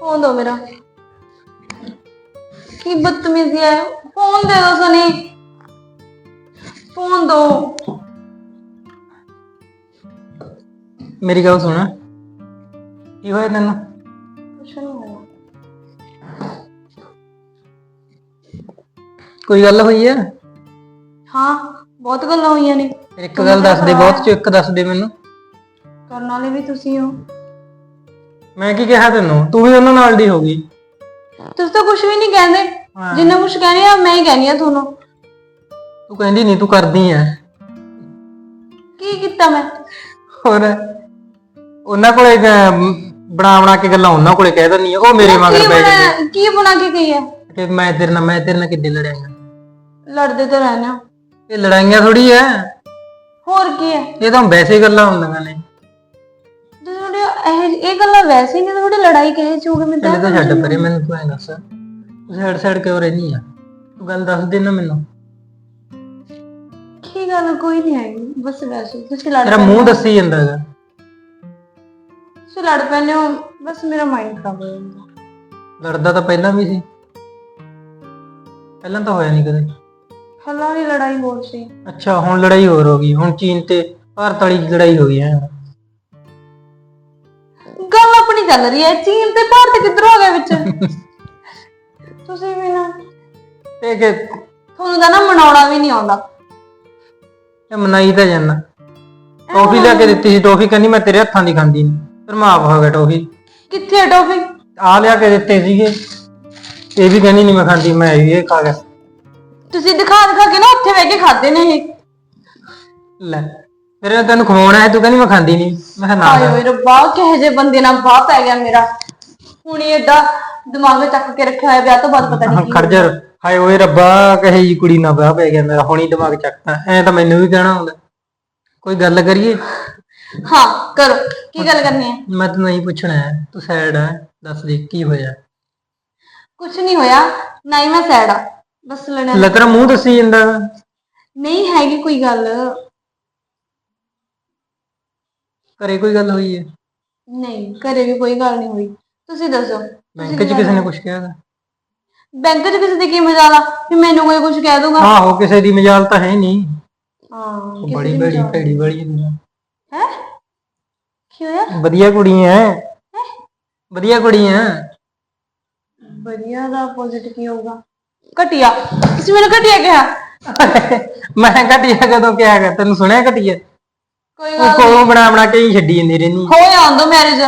Phone ਦੋ ਮੇਰਾ। ਕੀ ਬਦਤਮੀਜ਼ੀ ਹੈ ਫੋਨ ਦੇ ਦੋ ਸਨੀ। ਫੋਨ ਦੋ। ਮੇਰੀ ਗੱਲ ਸੁਣ। ਕੀ ਹੋਇਆ ਤੈਨੂੰ? ਕੁਛ ਨਹੀਂ ਹੋਇਆ। ਕੋਈ ਗੱਲ ਹੋਈ ਹੈ ਹਾਂ ਬਹੁਤ ਗੱਲਾਂ ਹੋਈਆਂ ਨੇ। ਫਿਰ ਇੱਕ ਗੱਲ ਦੱਸ ਦੇ ਬਹੁਤ ਚੋਂ ਇੱਕ ਦੱਸ ਦੇ ਮੈਨੂੰ। ਕਰਨ ਵਾਲੇ ਵੀ ਤੁਸੀਂ ਹੋ। ਮੈਂ ਕੀ ਕਿਹਾ ਤੈਨੂੰ? ਤੂੰ ਵੀ ਉਹਨਾਂ ਨਾਲ ਦੀ ਹੋ ਗਈ। ਤੁਸੀਂ ਤਾਂ ਕੁਝ ਵੀ ਨਹੀਂ ਕਹਿੰਦੇ। ਹਾਂ। ਜਿੰਨਾ ਕੁਝ ਕਹਿੰਦੇ ਆ ਮੈਂ ਹੀ ਕਹਿੰਦੀ ਆ ਤੁਹਾਨੂੰ। ਤੂੰ ਕਹਿੰਦੀ ਨਹੀਂ ਤੂੰ ਕਰਦੀ ਐ ਕੀ ਕੀਤਾ ਮੈਂ? ਹੋਰ ਉਹਨਾਂ ਕੋਲੇ ਗ- ਬਣਾ ਬਣਾ ਕੇ ਗੱਲਾਂ ਉਹਨਾਂ ਕੋਲੇ ਕਹਿ ਦਿੰਦੀ ਆ ਉਹ ਮੇਰੇ ਮਗਰ ਕੀ ਪੈ ਗਏ ਬਣਾ ਕੀ ਬਣਾ ਕੇ ਗਈ ਹੈ ਕਿ ਮੈਂ ਤੇਰੇ ਨਾਲ ਮੈਂ ਤੇਰੇ ਨਾਲ ਕਿੱਦੇ ਲੜਾਂਗਾ ਲੜਦੇ ਤਾਂ ਰਹਿਣਾ। ਇਹ ਲੜਾਈਆਂ ਥੋੜੀ ਐ ਹੋਰ ਕੀ ਹੈ ਇਹ ਤਾਂ ਵੈਸੇ ਹੀ ਗੱਲਾਂ ਹੁੰਦੀਆਂ ਨੇ। ਇਹ ਇਹ ਗੱਲਾਂ ਵੈਸੇ ਹੀ ਨਹੀਂ ਤੁਹਾਡੀ ਲੜਾਈ ਕਹੇ ਚੂਗੇ ਮੈਂ ਤਾਂ ਪਹਿਲੇ ਤਾਂ ਛੱਡ ਪਰੇ ਮੈਨੂੰ ਤੂੰ ਐ ਦੱਸ ਤੂੰ ਸਾਈਡ ਸਾਈਡ ਕਿਉਂ ਰਹਿਨੀ ਆ? ਤੂੰ ਗੱਲ ਦੱਸ ਦੇ ਨਾ ਮੈਨੂੰ। ਕੀ ਗੱਲ ਕੋਈ ਨਹੀਂ ਆਈ ਬਸ ਵੈਸੇ ਤੁਸੀਂ ਲੜ ਤੇਰਾ ਮੂੰਹ ਹੋ। ਦੱਸੀ ਜਾਂਦਾ ਹੈਗਾ। ਤੁਸੀਂ ਲੜ ਪੈਂਦੇ ਹੋ ਬਸ ਮੇਰਾ ਮਾਈਂਡ ਖਰਾਬ ਹੋ ਜਾਂਦਾ। ਲੜਦਾ ਤਾਂ ਪਹਿਲਾਂ ਵੀ ਸੀ। ਪਹਿਲਾਂ ਤਾਂ ਹੋਇਆ ਨਹੀਂ ਕਦੇ। ਹੱਲਾ ਵਾਲੀ ਲੜਾਈ ਹੋਰ ਸੀ। ਅੱਛਾ ਹੁਣ ਲੜਾਈ ਹੋਰ ਹੋ ਗਈ ਹੁਣ ਚੀਨ ਤੇ ਭਾਰਤ ਵਾਲੀ ਲੜਾਈ ਹੋ ਗਈ ਹੈ ਆਪਣੀ ਚੱਲ ਰਹੀ ਹੈ? ਚੀਨ ਤੇ ਭਾਰਤ ਕਿੱਧਰ ਹੋ ਗਿਆ ਵਿੱਚ? ਤੁਸੀਂ ਵੀ ਨਾ। ਤੇ ਕਿ ਤੁਹਾਨੂੰ ਤਾਂ ਨਾ ਮਨਾਉਣਾ ਵੀ ਨਹੀਂ ਆਉਂਦਾ। ਇਹ ਮਨਾਈ ਤਾਂ ਜਾਂਦਾ। ਟੋਫੀ ਲਿਆ ਕੇ ਦਿੱਤੀ ਸੀ ਟੋਫੀ ਕਹਿੰਦੀ ਮੈਂ ਤੇਰੇ ਹੱਥਾਂ ਦੀ ਖਾਂਦੀ ਨਹੀਂ। ਫਿਰ ਖਾ ਗਿਆ ਟੋਫੀ। ਕਿੱਥੇ ਹੈ ਟੋਫੀ? ਆ ਲਿਆ ਕੇ ਦਿੱਤੇ ਸੀਗੇ। ਇਹ ਵੀ ਕਹਿੰਦੀ ਨਹੀਂ ਮੈਂ ਖਾਂਦੀ ਮੈਂ ਵੀ ਇਹ ਖਾ ਗਿਆ। ਤੁਸੀਂ ਦਿਖਾ ਦਿਖਾ ਕੇ ਨਾ ਉੱਥੇ ਬਹਿ ਕੇ ਖਾਦੇ ਨੇ ਇਹ। ਲੈ। ਫਿਰ ਮੈਂ ਤੈਨੂੰ ਖਵਾਉਣਾ ਹੈ ਤੂੰ ਕਹਿੰਦੀ ਮੈਂ ਖਾਂਦੀ ਨਹੀਂ। ਮੈਂ ਕਿਹਾ ਨਾ ਆਏ ਓਏ ਰੱਬਾ ਕਿਹੋ ਜਿਹੇ ਬੰਦੇ ਨਾਲ ਬਾਹ ਪੈ ਗਿਆ ਮੇਰਾ। ਹੁਣ ਇਹ ਏਦਾਂ ਦਿਮਾਗ ਵਿੱਚ ਚੱਕ ਕੇ ਰੱਖਿਆ ਹੋਇਆ ਵਿਆਹ ਤੋਂ ਬਾਅਦ ਪਤਾ ਨਹੀਂ ਕੀ ਖੜਜਰ ਹਾਏ ਓਏ ਰੱਬਾ ਕਹੇ ਜੀ ਕੁੜੀ ਨਾ ਵਿਆਹ ਪੈ ਗਿਆ ਮੇਰਾ ਹੁਣੀ ਦਿਮਾਗ ਚੱਕਦਾ ਐ ਤਾਂ ਮੈਨੂੰ ਵੀ ਕਹਿਣਾ ਹੁੰਦਾ। ਕੋਈ ਗੱਲ ਕਰੀਏ? ਹਾਂ ਕਰੋ। ਕੀ ਗੱਲ ਕਰਨੀ ਹੈ? ਮੈਂ ਤੈਨੂੰ ਨਹੀਂ ਪੁੱਛਣਾ ਹੈ ਤੂੰ ਸੈਡ ਹੈ ਦੱਸ ਦੇ ਕੀ ਹੋਇਆ? ਕੁਝ ਨਹੀਂ ਹੋਇਆ। ਨਾ ਹੀ ਮੈਂ ਸੈਡ ਆ। ਬਸ ਲੜਿਆ ਲੈ ਤੇਰਾ ਮੂੰਹ ਦੱਸੀ ਜਾਂਦਾ। ਨਹੀਂ ਹੈਗੀ ਕੋਈ ਗੱਲ। ਘਰੇ ਕੋਈ ਗੱਲ ਹੋਈ ਹੈ? ਨਹੀਂ ਘਰੇ ਵੀ ਕੋਈ ਗੱਲ ਨਹੀਂ ਹੋਈ। ਤੁਸੀਂ ਦੱਸੋ ਬੈਂਕ 'ਚ ਕਿਸੇ ਨੇ ਕੁਝ ਕਿਹਾ ਗਾ? ਬੈਂਕ 'ਚ ਕਿਸੇ ਦੀ ਕੀ ਮਜ਼ਾਲ ਆ? ਵੀ ਮੈਨੂੰ ਕੋਈ ਕੁਝ ਕਹਿ ਦੂਗਾ ਆਹੋ ਕਿਸੇ ਦੀ ਮਜਾਲ ਤਾਂ ਹੈ ਨਹੀਂ। ਹਾਂ ਕਿਸੇ ਬੜੀ ਦੀ ਬੜੀ ਮਜ਼ਾਲ। ਭੈੜੀ ਬੜੀ ਹੁੰਦੀ ਆ। ਹੈ? ਕੀ ਹੋਇਆ? ਵਧੀਆ ਕੁੜੀ ਐ ਵਧੀਆ ਕੁੜੀ ਐ ਵਧੀਆ ਦਾ ਆਪੋਜ਼ਿਟ ਕੀ ਹੋਊਗਾ। ਘਟਿਆ। ਤੁਸੀਂ ਮੈਨੂੰ ਘਟਿਆ ਕਿਹਾ? ਮੈਂ ਘਟਿਆ ਕਦੋਂ ਕਿਹਾ ਗਾ? ਤੈਨੂੰ ਸੁਣਿਆ ਘਟਿਆ? ਕੋਈ ਉਹ ਗੱਲ ਕੋਲੋਂ ਬਣਾ ਬਣਾ ਕੇ ਹੀ ਛੱਡੀ ਜਾਂਦੀ ਰਹਿੰਦੀ। ਹੋ ਆਉਂਦੋ ਮੈਰਿਜ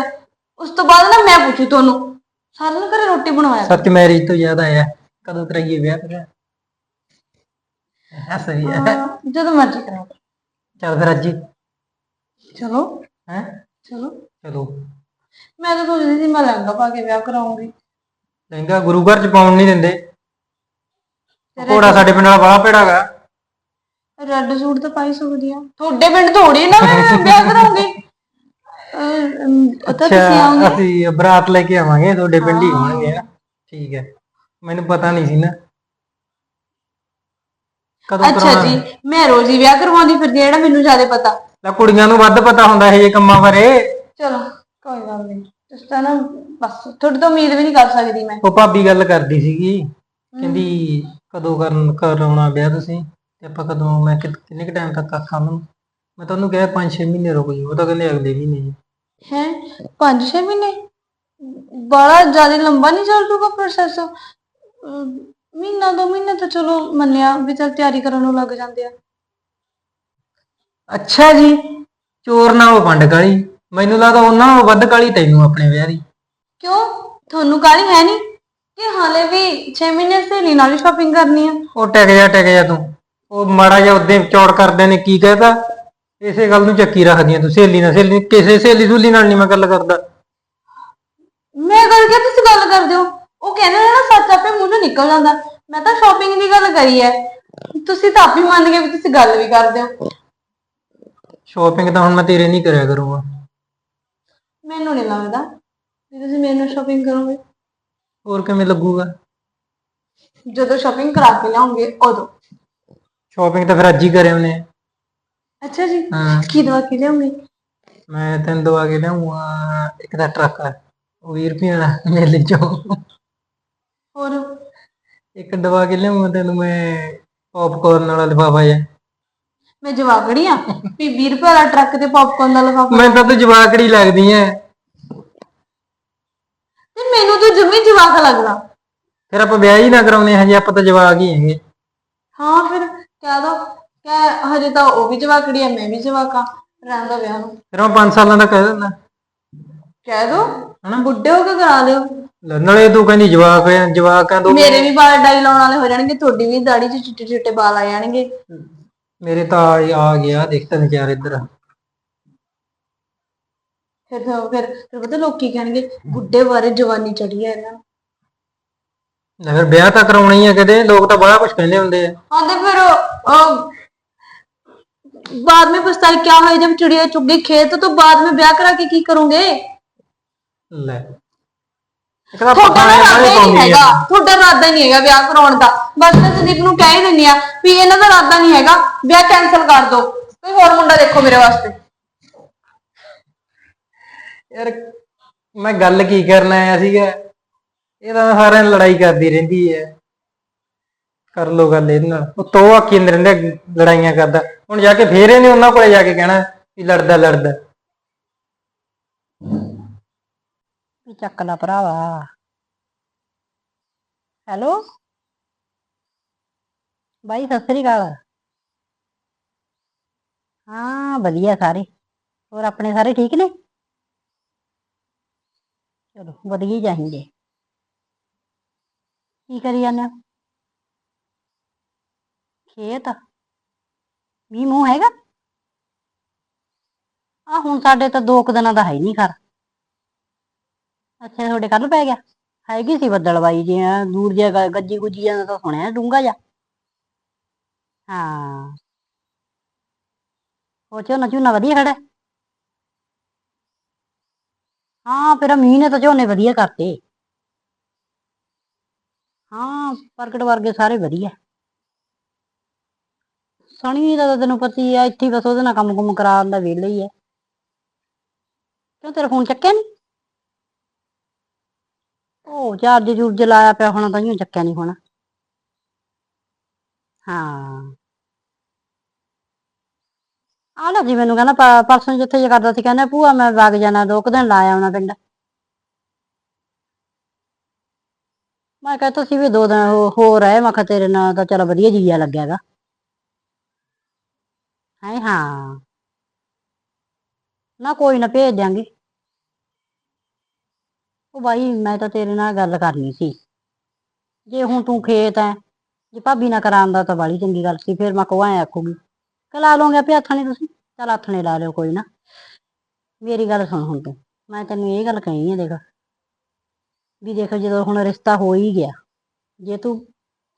ਉਸ ਤੋਂ ਬਾਅਦ ਨਾ ਮੈਂ ਪੁੱਛੂ ਤੁਹਾਨੂੰ। ਸਾਰਿਆਂ ਨੂੰ ਘਰੇ ਰੋਟੀ ਬਣਵਾਇਆ। ਸੱਚ ਮੈਰਿਜ ਤੋਂ ਯਾਦ ਆਇਆ। ਕਦੋਂ ਕਰਾਈਏ ਵਿਆਹ ਫਿਰ? ਹਾਂ ਸਹੀ ਹੈ। ਹਾਂ, ਜਦੋਂ ਮਰਜ਼ੀ ਕਰਾਓ। ਚੱਲ ਫਿਰ ਅੱਜ ਹੀ। ਚਲੋ। ਹੈ? ਚਲੋ। ਚਲੋ। ਮੈਂ ਤਾਂ ਸੋਚਦੀ ਸੀ ਮੈਂ ਲਹਿੰਗਾ ਪਾ ਕੇ ਵਿਆਹ ਕਰਾਉਂਗੀ। ਲਹਿੰਗਾ ਗੁਰੂ ਘਰ ਚ ਪਾਉਣ ਨਹੀਂ ਦਿੰਦੇ। ਘੋੜਾ ਸਾਡੇ ਪਿੰਡ ਵਾਲਾ ਬੜਾ ਭੇੜਾਗਾ। ਰੈੱਡ ਸੂਟ ਤਾਂ ਪਾਈ ਸਕਦੀ ਆ। ਤੁਹਾਡੇ ਪਿੰਡ ਥੋੜੀ ਨਾ ਮੈਂ ਵਿਆਹ ਕਰਾਉਂਗੀ ਉਹ ਤਾਂ ਤੁਸੀਂ ਆਉਂਗੇ ਅਸੀਂ ਬਰਾਤ ਲੈ ਕੇ ਆਵਾਂਗੇ ਤੁਹਾਡੇ ਪਿੰਡ ਹੀ ਹੋਣਗੇ ਨਾ ਠੀਕ ਹੈ। ਮੈਨੂੰ ਪਤਾ ਨਹੀਂ ਸੀ ਨਾ। ਕਦੋਂ ਅੱਛਾ ਜੀ ਮੈਂ ਰੋਜ਼ ਹੀ ਵਿਆਹ ਕਰਵਾਉਂਦੀ ਫਿਰਦੀ ਆ, ਜਿਹੜਾ ਮੈਨੂੰ ਜ਼ਿਆਦਾ ਪਤਾ। ਲੈ ਕੁੜੀਆਂ ਨੂੰ ਵੱਧ ਪਤਾ ਹੁੰਦਾ ਇਹ ਜੇ ਕੰਮਾਂ ਬਾਰੇ। ਚਲੋ ਕੋਈ ਗੱਲ ਨਹੀਂ। ਤੁਸੀਂ ਤਾਂ ਨਾ ਬਸ ਤੁਹਾਡੇ ਤੋਂ ਉਮੀਦ ਵੀ ਨਹੀਂ ਕਰ ਸਕਦੀ ਮੈਂ। ਉਹ ਭਾਬੀ ਗੱਲ ਕਰਦੀ ਸੀਗੀ ਕਹਿੰਦੀ ਕਦੋਂ ਕਰਨ ਕਰਾਉਣਾ ਵਿਆਹ ਤੁਸੀਂ? ਤੇ ਆਪਾਂ ਕਦੋਂ ਮੈਂ ਕਿ- ਕਿੰਨੇ ਕ ਟਾਈਮ ਤੱਕ ਆਖਾਂ ਉਹਨੂੰ? ਮੈਂ ਤੁਹਾਨੂੰ ਕਿਹਾ 5-6 ਮਹੀਨੇ ਰੁਕ ਜਾਓ ਉਹ ਤਾਂ ਕਹਿੰਦੇ ਅਗਲੇ ਮਹੀਨੇ ਜੀ ਹੈ? 5-6 ਮਹੀਨੇ? ਬੜਾ ਜ਼ਿਆਦਾ ਲੰਬਾ ਨਹੀਂ ਚੱਲ ਜੂਗਾ ਪ੍ਰੋਸੈਸ ਮਹੀਨਾ ਦੋ ਮਹੀਨੇ ਤਾਂ ਚਲੋ ਮੰਨਿਆ ਵੀ ਚੱਲ ਤਿਆਰੀ ਕਰਨ ਨੂੰ ਲੱਗ ਜਾਂਦੇ ਆ। ਅੱਛਾ ਜੀ ਚੋਰ ਨਾਲੋਂ ਪੰਡ ਕਾਲੀ ਮੈਨੂੰ ਲੱਗਦਾ ਉਹਨਾਂ ਨਾਲੋਂ ਵੱਧ ਕਾਲੀ ਤੈਨੂੰ ਆਪਣੇ ਵਿਆਹ ਦੀ। ਕਿਉਂ? ਤੁਹਾਨੂੰ ਕਾਹਲੀ ਹੈ ਨਹੀਂ? ਕਿ ਹਾਲੇ ਵੀ 6 ਮਹੀਨੇ ਸਹੇਲੀ ਨਾਲ ਹੀ ਸ਼ਾਪਿੰਗ ਕਰਨੀ ਆ। ਉਹ ਟਿਕ ਜਾ ਟਿਕ ਜਾ ਤੂੰ। ਉਹ ਮਾੜਾ ਜਿਹਾ ਉਦੋਂ ਚੌੜ ਕਰਦੇ ਨੇ ਕੀ ਕਹਿਤਾ? ਇਸੇ ਗੱਲ ਨੂੰ ਚੱਕੀ ਰੱਖਦੀਆਂ ਤੂੰ ਸਹੇਲੀ ਨਾਲ ਸਹੇਲੀ ਕਿਸੇ ਸਹੇਲੀ ਸੁਲੀ ਨਾਲ ਨਹੀਂ ਮੈਂ ਗੱਲ ਕਰਦਾ। ਮੈਂ ਗੱਲ ਕਿਹਾ ਤੁਸੀਂ ਗੱਲ ਕਰਦੇ ਹੋ? ਉਹ ਕਹਿੰਦੇ ਨੇ ਨਾ ਸੱਚ ਆਪੇ ਮੂੰਹ ਚੋਂ ਨਿਕਲ ਜਾਂਦਾ। ਮੈਂ ਤਾਂ ਸ਼ਾਪਿੰਗ ਦੀ ਗੱਲ ਕਰੀ ਹੈ ਤੁਸੀਂ ਤਾਂ ਆਪ ਹੀ ਮੰਨ ਗਏ ਵੀ ਤੁਸੀਂ ਗੱਲ ਵੀ ਕਰਦੇ ਹੋ। ਸ਼ਾਪਿੰਗ ਤਾਂ ਹੁਣ ਮੈਂ ਤੇਰੇ ਨਹੀਂ ਕਰਿਆ ਕਰੂੰਗਾ। ਮੈਨੂੰ ਨਹੀਂ ਲੱਗਦਾ ਵੀ ਤੁਸੀਂ ਮੇਰੇ ਨਾਲ ਸ਼ਾਪਿੰਗ ਕਰੋਗੇ। ਹੋਰ ਕਿਵੇਂ ਲੱਗੂਗਾ? ਜਦੋਂ ਸ਼ਾਪਿੰਗ ਕਰਾ ਕੇ ਲਿਆਉਂਗੇ ਉਦੋਂ। ਸ਼ਾਪਿੰਗ ਤਾਂ ਫਿਰ ਅੱਜ ਹੀ ਕਰੇ ਉਹਨੇ। ਅੱਛਾ ਜੀ। ਹਾਂ। ਕੀ ਦਵਾ ਕੇ ਲਿਆਉਂਗੇ? ਮੈਂ ਤੈਨੂੰ ਦਵਾ ਕੇ ਲਿਆਉਂਗਾ ਇੱਕ ਦਾ ਟਰੱਕ। ਆ ਉਹ 20 ਰੁਪਏ ਵਾਲਾ ਮੇਲੇ ਚੋਂ। ਹੋਰ? ਇੱਕ ਦਵਾ ਕੇ ਲਿਆਉਂਗਾ ਤੈਨੂੰ ਮੈਂ ਪੌਪਕਾਰਨ ਵਾਲਾ ਲਿਫਾਫਾ ਜਿਹਾ। ਮੈਂ ਜਵਾਗੜੀ ਆ। ਵੀ 20 ਰੁਪਏ ਵਾਲਾ ਟਰੱਕ ਤੇ ਪੌਪਕਾਰਨ ਦਾ ਲਿਫਾਫਾ। ਮੈਂ ਤਾਂ ਤੂੰ ਜਵਾਕੜੀ ਲੱਗਦੀ ਐ। ਤੇ ਮੈਨੂੰ ਤੂੰ ਜਮੀ ਜਵਾਕ ਲੱਗਦਾ। ਫਿਰ ਆਪਾਂ ਵਿਆਹ ਹੀ ਨਾ ਕਰਾਉਨੇ ਹਜੇ ਆਪਾਂ ਤਾਂ ਜਵਾਕ ਹੀ ਹੈਗੇ। ਹਾਂ ਫਿਰ ਕਹਿ ਦੋ ਕਿ ਹਜੇ ਤਾਂ ਉਹ ਵੀ ਜਵਾਕੜੀ ਆ ਮੈਂ ਵੀ ਜਵਾਕਾਂ ਰਹਿਣ ਦੋ ਵਿਆਹ ਨੂੰ। ਫਿਰ ਮੈਂ 5 ਸਾਲਾਂ ਦਾ ਕਹਿ ਦਿੰਦਾ। ਕਹਿ ਦੋ? ਬੁੱਢੇ ਹੋ ਕੇ ਕਰਾ ਲਿਓ। ਲੈ, ਨਾਲੇ ਤੂੰ ਕਹਿੰਦੀ ਜਵਾਕ ਆ ਜਵਾਕਾਂ ਤੋਂ ਮੇਰੇ ਵੀ ਵਾਲ ਡਾਈ ਲਾਉਣ ਵਾਲੇ ਹੋ ਜਾਣਗੇ ਤੁਹਾਡੀ ਵੀ ਦਾੜੀ 'ਚ ਚਿੱਟੇ ਚਿੱਟੇ ਵਾਲ ਆ ਜਾਣਗੇ। ਮੇਰੇ ਤਾਂ ਆ ਆ ਗਿਆ ਦੇਖ ਤਾਂ ਵਿਚਾਰ ਇੱਧਰ ਫਿਰ ਫਿਰ ਫਿਰ ਪਤਾ ਲੋਕ ਕਹਿਣਗੇ ਬੁੱਢੇ ਬਾਰੇ ਜਵਾਨੀ ਚੜੀ ਹੈ ਇਹਨਾਂ ਨੂੰ। ਲੈ ਫਿਰ ਵਿਆਹ ਤਾਂ ਕਰਾਉਣਾ ਹੀ ਆ ਕਦੇ ਲੋਕ ਤਾਂ ਬੜਾ ਕੁਝ ਕਹਿੰਦੇ ਹੁੰਦੇ ਆ ਹਾਂ ਤੇ ਫਿਰ अ, बाद में पछताई क्या है जब चिड़िया चुग गई खेत तो बाद में ब्याह करा के की करोगे ਲੈ ਇੱਕ ਤਾਂ ਤੁਹਾਡਾ ਪਤਾ ਨਾ ਨਹੀਂ ਇਰਾਦਾ ਹੀ ਪਾਉਂਦੀ ਨਹੀਂ ਆ ਹੈਗਾ ਤੁਹਾਡਾ ਇਰਾਦਾ ਹੀ ਨਹੀਂ ਹੈਗਾ ਵਿਆਹ ਕਰਾਉਣ ਦਾ ਬਸ ਮੈਂ ਸੰਦੀਪ ਨੂੰ ਕਹਿ ਹੀ ਦਿੰਨੀ ਆ ਵੀ ਇਹਨਾਂ ਦਾ ਇਰਾਦਾ ਨਹੀਂ ਹੈਗਾ ਵਿਆਹ ਕੈਨਸਲ ਕਰ ਦਿਓ ਕੋਈ ਹੋਰ ਮੁੰਡਾ ਦੇਖੋ ਮੇਰੇ ਵਾਸਤੇ ਯਾਰ ਮੈਂ ਗੱਲ ਕੀ ਕਰਨ ਆਇਆ ਸੀਗਾ ਇਹ ਤਾਂ ਸਾਰਿਆਂ ਨਾਲ ਲੜਾਈ ਕਰਦੀ ਰਹਿੰਦੀ ਹੈ। ਕਰ ਲੋ ਗੱਲ ਇਹਦੇ ਨਾਲ। ਉਹ ਤੋ ਆਖੀ ਅੰਦਰ ਰਹਿੰਦੇ ਲੜਾਈਆਂ ਕਰਦਾ। ਹੁਣ ਜਾ ਕੇ ਫੇਰ ਇਹਨੇ ਉਹਨਾਂ ਕੋਲੇ ਜਾ ਕੇ ਕਹਿਣਾ ਵੀ ਲੜਦਾ ਲੜਦਾ। ਵੀ ਚੱਕ ਲਾ ਭਰਾਵਾ। ਹੈਲੋ? ਬਾਈ, ਸਤਿ ਸ੍ਰੀ ਅਕਾਲ। ਹਾਂ, ਵਧੀਆ ਸਾਰੇ। ਹੋਰ ਆਪਣੇ ਸਾਰੇ ਠੀਕ ਨੇ? ਚਲੋ, ਵਧੀਆ ਹੀ ਚਾਹੀਦੇ। ਕੀ ਕਰੀ ਜਾਂਦੇ ਹੋ? ਖੇਤ? ਮੀਂਹ ਮੂੰਹ ਹੈਗਾ? ਆ ਹੁਣ ਸਾਡੇ ਤਾਂ ਦੋ ਕੁ ਦਿਨਾਂ ਦਾ ਹੈ ਹੀ ਨਹੀਂ ਘਰ। ਅੱਛਾ, ਤੁਹਾਡੇ ਕੱਲ ਪੈ ਗਿਆ? ਹੈਗੀ ਸੀ ਬੱਦਲਵਾਈ ਜੀ ਐਂ ਦੂਰ ਜਿਹਾ ਗੱਜੀ ਗੁੱਜੀ ਜਾਂਦਾ ਤਾਂ ਸੁਣਿਆ ਡੂੰਗਾ ਜਾ ਹਾਂ। ਉਹ ਝੋਨਾ ਝੋਨਾ ਵਧੀਆ ਖੜਾ ਹੈ? ਹਾਂ, ਫਿਰ ਮੀਂਹ ਨੇ ਤਾਂ ਝੋਨੇ ਵਧੀਆ ਕਰਤੇ। ਹਾਂ, ਪ੍ਰਗਟ ਵਰਗੇ ਸਾਰੇ ਵਧੀਆ। ਸਣੀ ਦਾ ਤਾਂ ਤੈਨੂੰ ਪਤਾ ਹੀ ਆ, ਇੱਥੇ ਬਸ ਉਹਦੇ ਨਾਲ ਕੰਮ ਕੁਮ ਕਰਾਉਣ ਦਾ ਵਿਹਲੇ ਹੀ ਹੈ ਕਿਉਂ ਤੇਰਾ ਫੋਨ ਚੱਕਿਆ ਨਹੀਂ ਉਹ ਚਾਰਜ ਚੂਰਜ ਲਾਇਆ ਪਿਆ ਹੋਣਾ ਤਾਂ ਹੀ ਚੱਕਿਆ ਨਹੀਂ ਹੋਣਾ। ਹਾਂ। ਆ ਨਾ ਜੀ ਮੈਨੂੰ ਕਹਿੰਦਾ ਪਰਸੋਂ ਜਿੱਥੇ ਜੇ ਕਰਦਾ ਸੀ, ਕਹਿੰਦਾ ਭੂਆ ਮੈਂ ਵਗ ਜਾਣਾ, ਦੋ ਕੁ ਦਿਨ ਲਾਇਆ ਆਉਣਾ ਪਿੰਡ। ਮੈਂ ਕਿਹਾ ਤੁਸੀਂ ਵੀ ਦੋ ਦਿਨ ਹੋ- ਹੋਰ ਆਏ, ਮੈਂ ਕਿਹਾ ਤੇਰੇ ਨਾਲ ਤਾਂ ਚਲ ਵਧੀਆ ਜੀਆ ਲੱਗਿਆਗਾ। ਹੈ, ਹਾਂ। ਨਾ ਕੋਈ ਨਾ ਭੇਜ ਦਿਆਂਗੇ। ਉਹ ਬਾਈ, ਮੈਂ ਤਾਂ ਤੇਰੇ ਨਾਲ ਗੱਲ ਕਰਨੀ ਸੀ। ਜੇ ਹੁਣ ਤੂੰ ਖੇਤ ਐ, ਜੇ ਭਾਬੀ ਨਾ ਕਰਾਂਦਾ ਤਾਂ ਬਾਲੀ ਚੰਗੀ ਗੱਲ ਸੀ, ਫਿਰ ਮੈਂ ਕੋ ਐ ਆਖੂਗੀ? ਕਲਾ ਲਓਗੇ ਆਪੇ ਹੱਥਾਂ ਨੇ ਤੁਸੀਂ? ਚਲ ਹੱਥ ਨੇ ਲਾ ਲਿਓ, ਕੋਈ ਨਾ। ਮੇਰੀ ਗੱਲ ਸੁਣ ਹੁਣ ਤੂੰ। ਮੈਂ ਤੈਨੂੰ ਇਹ ਗੱਲ ਕਹੀ ਆ, ਦੇਖ। ਵੀ ਦੇਖੋ ਜਦੋਂ ਹੁਣ ਰਿਸ਼ਤਾ ਹੋ ਹੀ ਗਿਆ, ਜੇ ਤੂੰ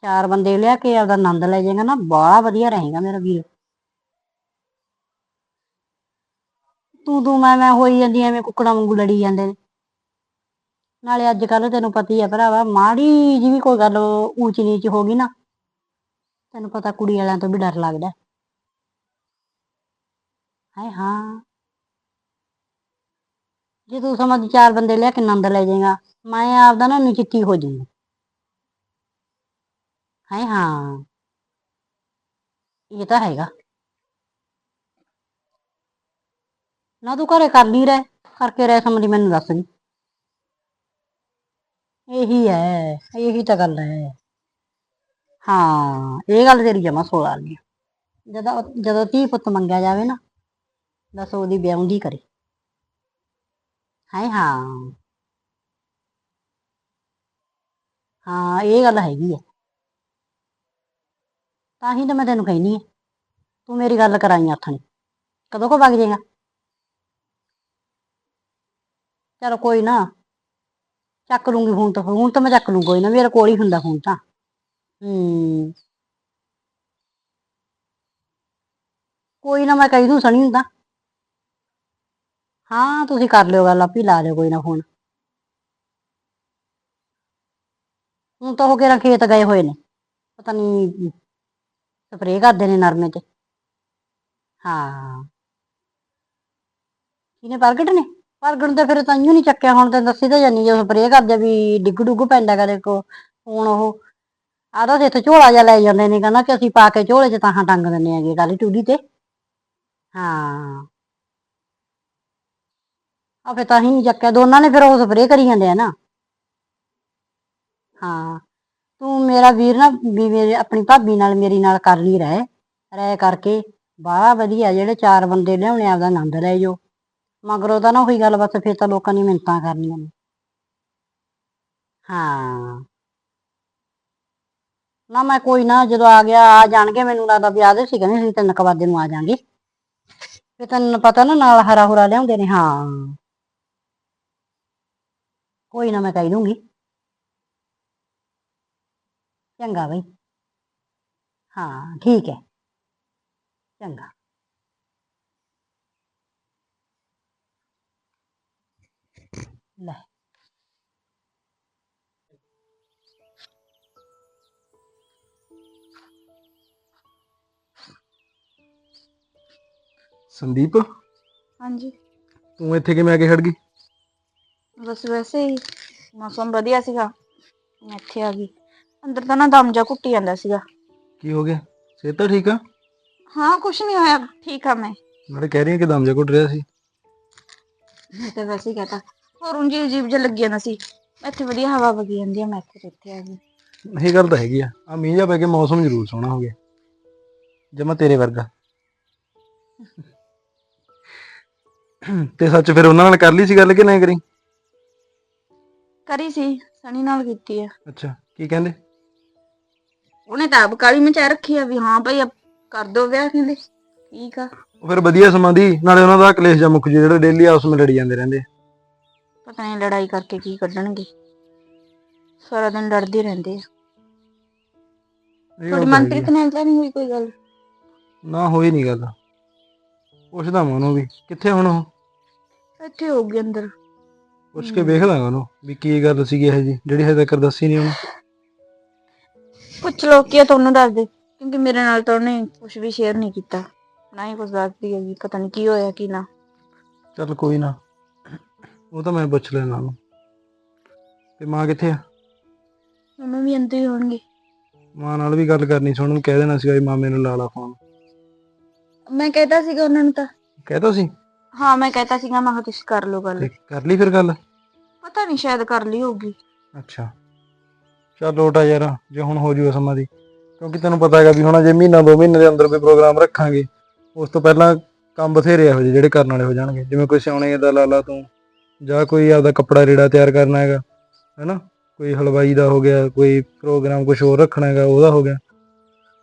ਚਾਰ ਬੰਦੇ ਲਿਆ ਕੇ ਆਪਦਾ ਆਨੰਦ ਲੈ ਜਾਏਗਾ ਨਾ ਬੜਾ ਵਧੀਆ ਰਹੇਗਾ ਮੇਰਾ ਵੀਰ। ਤੂੰ ਤੂੰ ਮੈਂ ਮੈਂ ਹੋਈ ਜਾਂਦੀ ਐਵੇਂ ਕੁੱਕੜਾਂ ਵਾਂਗੂ ਲੜੀ ਜਾਂਦੇ ਨੇ। ਨਾਲੇ ਅੱਜ ਕੱਲ ਤੈਨੂੰ ਪਤਾ ਹੀ ਆ ਭਰਾਵਾ, ਮਾੜੀ ਜਿਹੀ ਵੀ ਕੋਈ ਗੱਲ ਊਚ ਨੀਚ ਹੋ ਗਈ ਨਾ, ਤੈਨੂੰ ਪਤਾ ਕੁੜੀ ਵਾਲਿਆਂ ਤੋਂ ਵੀ ਡਰ ਲੱਗਦਾ। ਹੈ ਹਾਂ। ਜੇ ਤੂੰ ਸਮਝ ਚਾਰ ਬੰਦੇ ਲਿਆ ਕੇ ਨੰਦ ਲੈ ਜਾਏਗਾ ਮੈਂ ਆਪਦਾ ਨਾ ਨਚਿੱਤੀ ਹੋ ਜਾਊਂਗੀ ਹੈ ਹਾਂ। ਇਹ ਤਾਂ ਹੈਗਾ। ਨਾ ਤੂੰ ਘਰੇ ਕਰ ਲਈ ਰਹਿ, ਕਰਕੇ ਰਹਿ ਸਮਝੀ ਮੈਨੂੰ ਦੱਸ ਦੀ ਇਹੀ ਹੈ ਇਹੀ ਤਾਂ ਗੱਲ ਹੈ ਹਾਂ, ਇਹ ਗੱਲ ਤੇਰੀ ਜਮਾ ਸੋਲ ਆ ਗਈ। ਜਦੋਂ ਜਦੋਂ ਧੀ ਪੁੱਤ ਮੰਗਿਆ ਜਾਵੇ ਨਾ, ਦੱਸ ਉਹਦੀ ਵਿਆਹੁੰਦੀ ਕਰੇ। ਹੈ ਹਾਂ। ਹਾਂ, ਇਹ ਗੱਲ ਹੈਗੀ ਹੈ ਤਾਂ ਹੀ ਤਾਂ ਮੈਂ ਤੈਨੂੰ ਕਹਿਨੀ ਹੈ ਤੂੰ ਮੇਰੀ ਗੱਲ ਕਰਾਈ ਹੱਥ ਕਦੋਂ ਕੋ ਵਗ ਜਾਏਗਾ? ਚਲੋ ਕੋਈ ਨਾ, ਚੱਕ ਲੂੰਗੀ ਹੁਣ ਤਾਂ ਹੁਣ ਤਾਂ ਮੈਂ ਚੱਕ ਲੂੰ, ਕੋਈ ਨਾ, ਮੇਰੇ ਕੋਲ ਹੀ ਹੁੰਦਾ ਹੁਣ ਤਾਂ। ਹੂੰ। ਕੋਈ ਨਾ ਮੈਂ ਕਹੀ ਦੂੰ ਸਣੀ ਹੁੰਦਾ ਹਾਂ, ਤੁਸੀਂ ਕਰ ਲਿਓ ਗੱਲ, ਆਪੀ ਲਾ ਲਿਓ ਕੋਈ ਨਾ ਫੋਨ। ਹੁਣ ਤਾਂ ਉਹ ਕਿਹੜਾ ਖੇਤ ਗਏ ਹੋਏ ਨੇ। ਪਤਾ ਨਹੀਂ ਸਪਰੇਅ ਕਰਦੇ ਨੇ ਨਰਮੇ ਤੇ। ਹਾਂ। ਕਿਨੇ ਪ੍ਰਗਟ ਨੇ? ਪਰਗਣ ਤੇ ਫਿਰ ਤਾਂ ਨਹੀਂ ਚੱਕਿਆ। ਹੁਣ ਤੇ ਦੱਸੀ ਤਾਂ ਜਾਨੀ ਜਦੋਂ ਸਪਰੇਅ ਕਰਦੇ ਵੀ ਡਿੱਗ ਡੁੱਗ ਪੈਂਦਾ ਕਦੇ ਕੋ ਹੁਣ ਉਹ ਆਦਾ ਤੇ ਇੱਥੇ ਝੋਲਾ ਜਿਹਾ ਲੈ ਜਾਂਦੇ ਨੇ, ਕਹਿੰਦਾ ਕਿ ਅਸੀਂ ਪਾ ਕੇ ਝੋਲੇ 'ਚ ਤਾਹਾਂ ਟੰਗ ਦਿੰਨੇ ਆਗੇ ਕਾਲੀ ਟੂੜੀ ਤੇ। ਹਾਂ। ਆ ਫਿਰ ਤਾਂ ਹੀ ਨਹੀਂ ਚੱਕਿਆ। ਦੋਨਾਂ ਨੇ ਫਿਰ ਉਹ ਸਪਰੇਅ ਕਰੀ ਜਾਂਦੇ ਆ ਨਾ। ਹਾਂ। ਤੂੰ ਮੇਰਾ ਵੀਰ ਨਾ ਵੀ ਮੇਰੇ, ਆਪਣੀ ਭਾਬੀ ਨਾਲ ਮੇਰੀ ਨਾਲ ਕਰ ਲਈ ਰਹਿ। ਰਹਿ ਕਰਕੇ ਬਾਹਲਾ ਵਧੀਆ ਜਿਹੜੇ ਚਾਰ ਬੰਦੇ ਲਿਆਉਣੇ ਆਪਦਾ ਆਨੰਦ ਲੈ ਜਾਓ। ਮਗਰੋਂ ਤਾਂ ਨਾ ਉਹੀ ਗੱਲ, ਬਸ ਫਿਰ ਤਾਂ ਲੋਕਾਂ ਨੇ ਮਿੰਤਾਂ ਕਰਨੀਆਂ ਨੇ। ਹਾਂ। ਨਾ ਮੈਂ ਕੋਈ ਨਾ, ਜਦੋਂ ਆ ਗਿਆ, ਆ ਜਾਣਗੇ, ਮੈਨੂੰ ਲੱਗਦਾ ਵੀ ਆਦੇ ਸੀ ਕਹਿੰਦੇ ਸੀ ਤਿੰਨ ਕੁ ਵਜੇ ਨੂੰ ਆ ਜਾਾਂਗੇ ਫਿਰ ਤੈਨੂੰ ਪਤਾ ਨਾ, ਨਾਲ ਹਰਾ ਹੁਰਾ ਲਿਆਉਂਦੇ ਨੇ, ਹਾਂ। ਕੋਈ ਨਾ ਮੈਂ ਕਹਿ ਦੂੰਗੀ। ਚੰਗਾ ਬਈ। ਹਾਂ ਠੀਕ ਹੈ। ਚੰਗਾ। ਲੈ। ਸੰਦੀਪ? ਹਾਂਜੀ। ਤੂੰ ਇੱਥੇ ਕਿਵੇਂ ਆ ਕੇ ਖੜ ਗਈ? ਬਸ ਵੈਸੇ ਹੀ। ਮੌਸਮ ਵਧੀਆ ਸੀਗਾ। ਮੈਂ ਇੱਥੇ ਆ ਗਈ। ਅੰਦਰ ਤਾਂ ਨਾ ਦਮ ਜਾ ਘੁੱਟੀ ਜਾਂਦਾ ਸੀਗਾ। ਕੀ ਹੋ ਗਿਆ? ਸਿਹਤ ਤਾਂ ਠੀਕ ਆ? ਹਾਂ ਕੁਛ ਨਹੀਂ ਹੋਇਆ ਠੀਕ ਆ ਮੈਂ। ਨਾਲੇ ਕਹਿ ਰਹੀ ਕਿ ਦਮ ਜਿਹਾ ਘੁੱਟ ਰਿਹਾ ਸੀ। ਮੈਂ ਤਾਂ ਵੈਸੇ ਹੀ ਕਹਤਾ ਹੋਰ ਉਂਝ ਹੀ ਅਜੀਬ ਜਿਹਾ ਲੱਗੀ ਜਾਂਦਾ ਸੀ। ਇੱਥੇ ਵਧੀਆ ਹਵਾ ਵਗੀ ਜਾਂਦੀ ਆ ਮੈਂ ਇੱਥੇ ਇੱਥੇ ਆ ਗਈ ਇਹ ਗੱਲ ਤਾਂ ਹੈਗੀ ਆ। ਆ ਮੀਂਹ ਜਾ ਪੈ ਕੇ ਮੌਸਮ ਜ਼ਰੂਰ ਸੋਹਣਾ ਹੋ ਗਿਆ। ਜਮਾ ਤੇਰੇ ਵਰਗਾ। ਤੇ ਸੱਚ ਫਿਰ ਉਹਨਾਂ ਨਾਲ ਕਰ ਲਈ ਸੀ ਗੱਲ ਕਿ ਨਹੀਂ ਕਰੀ? ਕਰੀ ਸੀ ਸਣੀ ਨਾਲ ਕੀਤੀ ਆ। ਅੱਛਾ ਕੀ ਕਹਿੰਦੇ? ਉਹਨੇ ਤਾਂ ਆਪ ਕਾਲੀ ਮਚਾ ਰੱਖੀ ਆ ਵੀ ਹਾਂ ਭਾਈ ਅਬ ਕਰ ਦੋ ਵਿਆਹ ਕਹਿੰਦੇ। ਠੀਕ ਆ। ਉਹ ਫਿਰ ਵਧੀਆ ਸਮਾਂ ਦੀ ਨਾਲੇ ਉਹਨਾਂ ਦਾ ਕਲੇਸ਼ ਜਾਂ ਮੁੱਕ ਜੂ ਜਿਹੜੇ ਡੇਲੀ ਆਪਸ ਵਿੱਚ ਲੜੀ ਜਾਂਦੇ ਰਹਿੰਦੇ। ਪਤਾ ਨਹੀਂ ਲੜਾਈ ਕਰਕੇ ਕੀ ਕੱਢਣਗੇ। ਸਾਰਾ ਦਿਨ ਲੜਦੇ ਰਹਿੰਦੇ ਆ। ਇਹ ਗੱਲ ਤੁਹਾਡੀ ਤਾਂ ਹੈਗੀ ਮਨਪ੍ਰੀਤ ਨਾਲ ਤਾਂ ਨਹੀਂ ਹੋਈ ਕੋਈ ਗੱਲ? ਆ। ਨਾ ਹੋਈ ਨਹੀਂ ਗੱਲ। ਪੁੱਛਦਾ ਮੈਂ ਉਹਨੂੰ ਵੀ ਕਿੱਥੇ ਹੁਣ ਉਹ? ਇੱਥੇ ਹੋਊਗੀ ਅੰਦਰ। ਪੁੱਛ ਕੇ ਵੇਖ ਲਾਂਗਾ ਉਹਨੂੰ ਵੀ ਕੀ ਗੱਲ ਸੀਗੀ ਇਹ ਜੀ ਜਿਹੜੀ ਹਜੇ ਤੱਕ ਦੱਸੀ ਨਹੀਂ ਉਹਨੂੰ। ਪੁੱਛ ਲੋ ਕੀ ਤੁਹਾਨੂੰ ਦੱਸ ਦੇ। ਕਿਉਂਕਿ ਮੇਰੇ ਨਾਲ ਤਾਂ ਉਹਨੇ ਕੁਝ ਵੀ ਸ਼ੇਅਰ ਨਹੀਂ ਕੀਤਾ। ਨਾ ਹੀ ਕੁਝ ਦੱਸਦੀ ਹੈਗੀ ਪਤਾ ਨਹੀਂ ਕੀ ਹੋਇਆ ਕੀ ਨਾ। ਚੱਲ ਕੋਈ ਨਾ। ਉਹ ਤਾਂ ਮੈਂ ਪੁੱਛ ਲੈਣਾ ਉਹਨੂੰ। ਤੇ ਮਾਂ ਕਿੱਥੇ ਆ? ਮੰਮਾ ਵੀ ਅੰਦਰ ਹੀ ਹੋਣਗੇ। ਮਾਂ ਨਾਲ ਵੀ ਗੱਲ ਕਰਨੀ ਸੀ ਉਹਨੂੰ ਕਹਿ ਦੇਣਾ ਸੀਗਾ ਵੀ ਮਾਮੇ ਨੂੰ ਲਾ ਲਾ ਫੋਨ। ਮੈਂ ਕਹਿਤਾ ਸੀਗਾ ਉਹਨਾਂ ਨੂੰ ਤਾਂ। ਕਹਿਤਾ ਸੀ? ਹਾਂ ਮੈਂ ਕਹਿਤਾ ਸੀਗਾ ਮੈਂ ਕਿਹਾ ਤੁਸੀਂ ਕਰ ਲਓ ਗੱਲ। ਤੇ ਕਰ ਲਈ ਫਿਰ ਗੱਲ? ਪਤਾ ਨਹੀਂ ਸ਼ਾਇਦ ਕਰ ਲਈ ਹੋਊਗੀ। ਅੱਛਾ। ਚੱਲ ਲੋਟਾ ਯਾਰ, ਜੇ ਹੁਣ ਹੋ ਜੂਗਾ ਸਮਾਂ ਦੀ। ਕਿਉਂਕਿ ਤੈਨੂੰ ਪਤਾ ਹੈਗਾ ਵੀ ਹੁਣ ਜੇ ਮਹੀਨਾ ਦੋ ਮਹੀਨੇ ਦੇ ਅੰਦਰ ਕੋਈ ਪ੍ਰੋਗਰਾਮ ਰੱਖਾਂਗੇ। ਉਸ ਤੋਂ ਪਹਿਲਾਂ ਕੰਮ ਬਥੇਰੇ ਇਹੋ ਜਿਹੇ ਜਿਹੜੇ ਕਰਨ ਵਾਲੇ ਹੋ ਜਾਣਗੇ। ਜਿਵੇਂ ਕੋਈ ਸਿਉਣੇ ਦਾ ਲਾਲਾ ਲਾ ਤੂੰ, ਜਾਂ ਕੋਈ ਆਪਦਾ ਕੱਪੜਾ ਰੇੜਾ ਤਿਆਰ ਕਰਨਾ ਹੈਗਾ, ਹੈਨਾ? ਕੋਈ ਹਲਵਾਈ ਦਾ ਹੋ ਗਿਆ, ਕੋਈ ਪ੍ਰੋਗਰਾਮ ਕੁਝ ਹੋਰ ਰੱਖਣਾ ਹੈਗਾ, ਉਹਦਾ ਹੋ ਗਿਆ।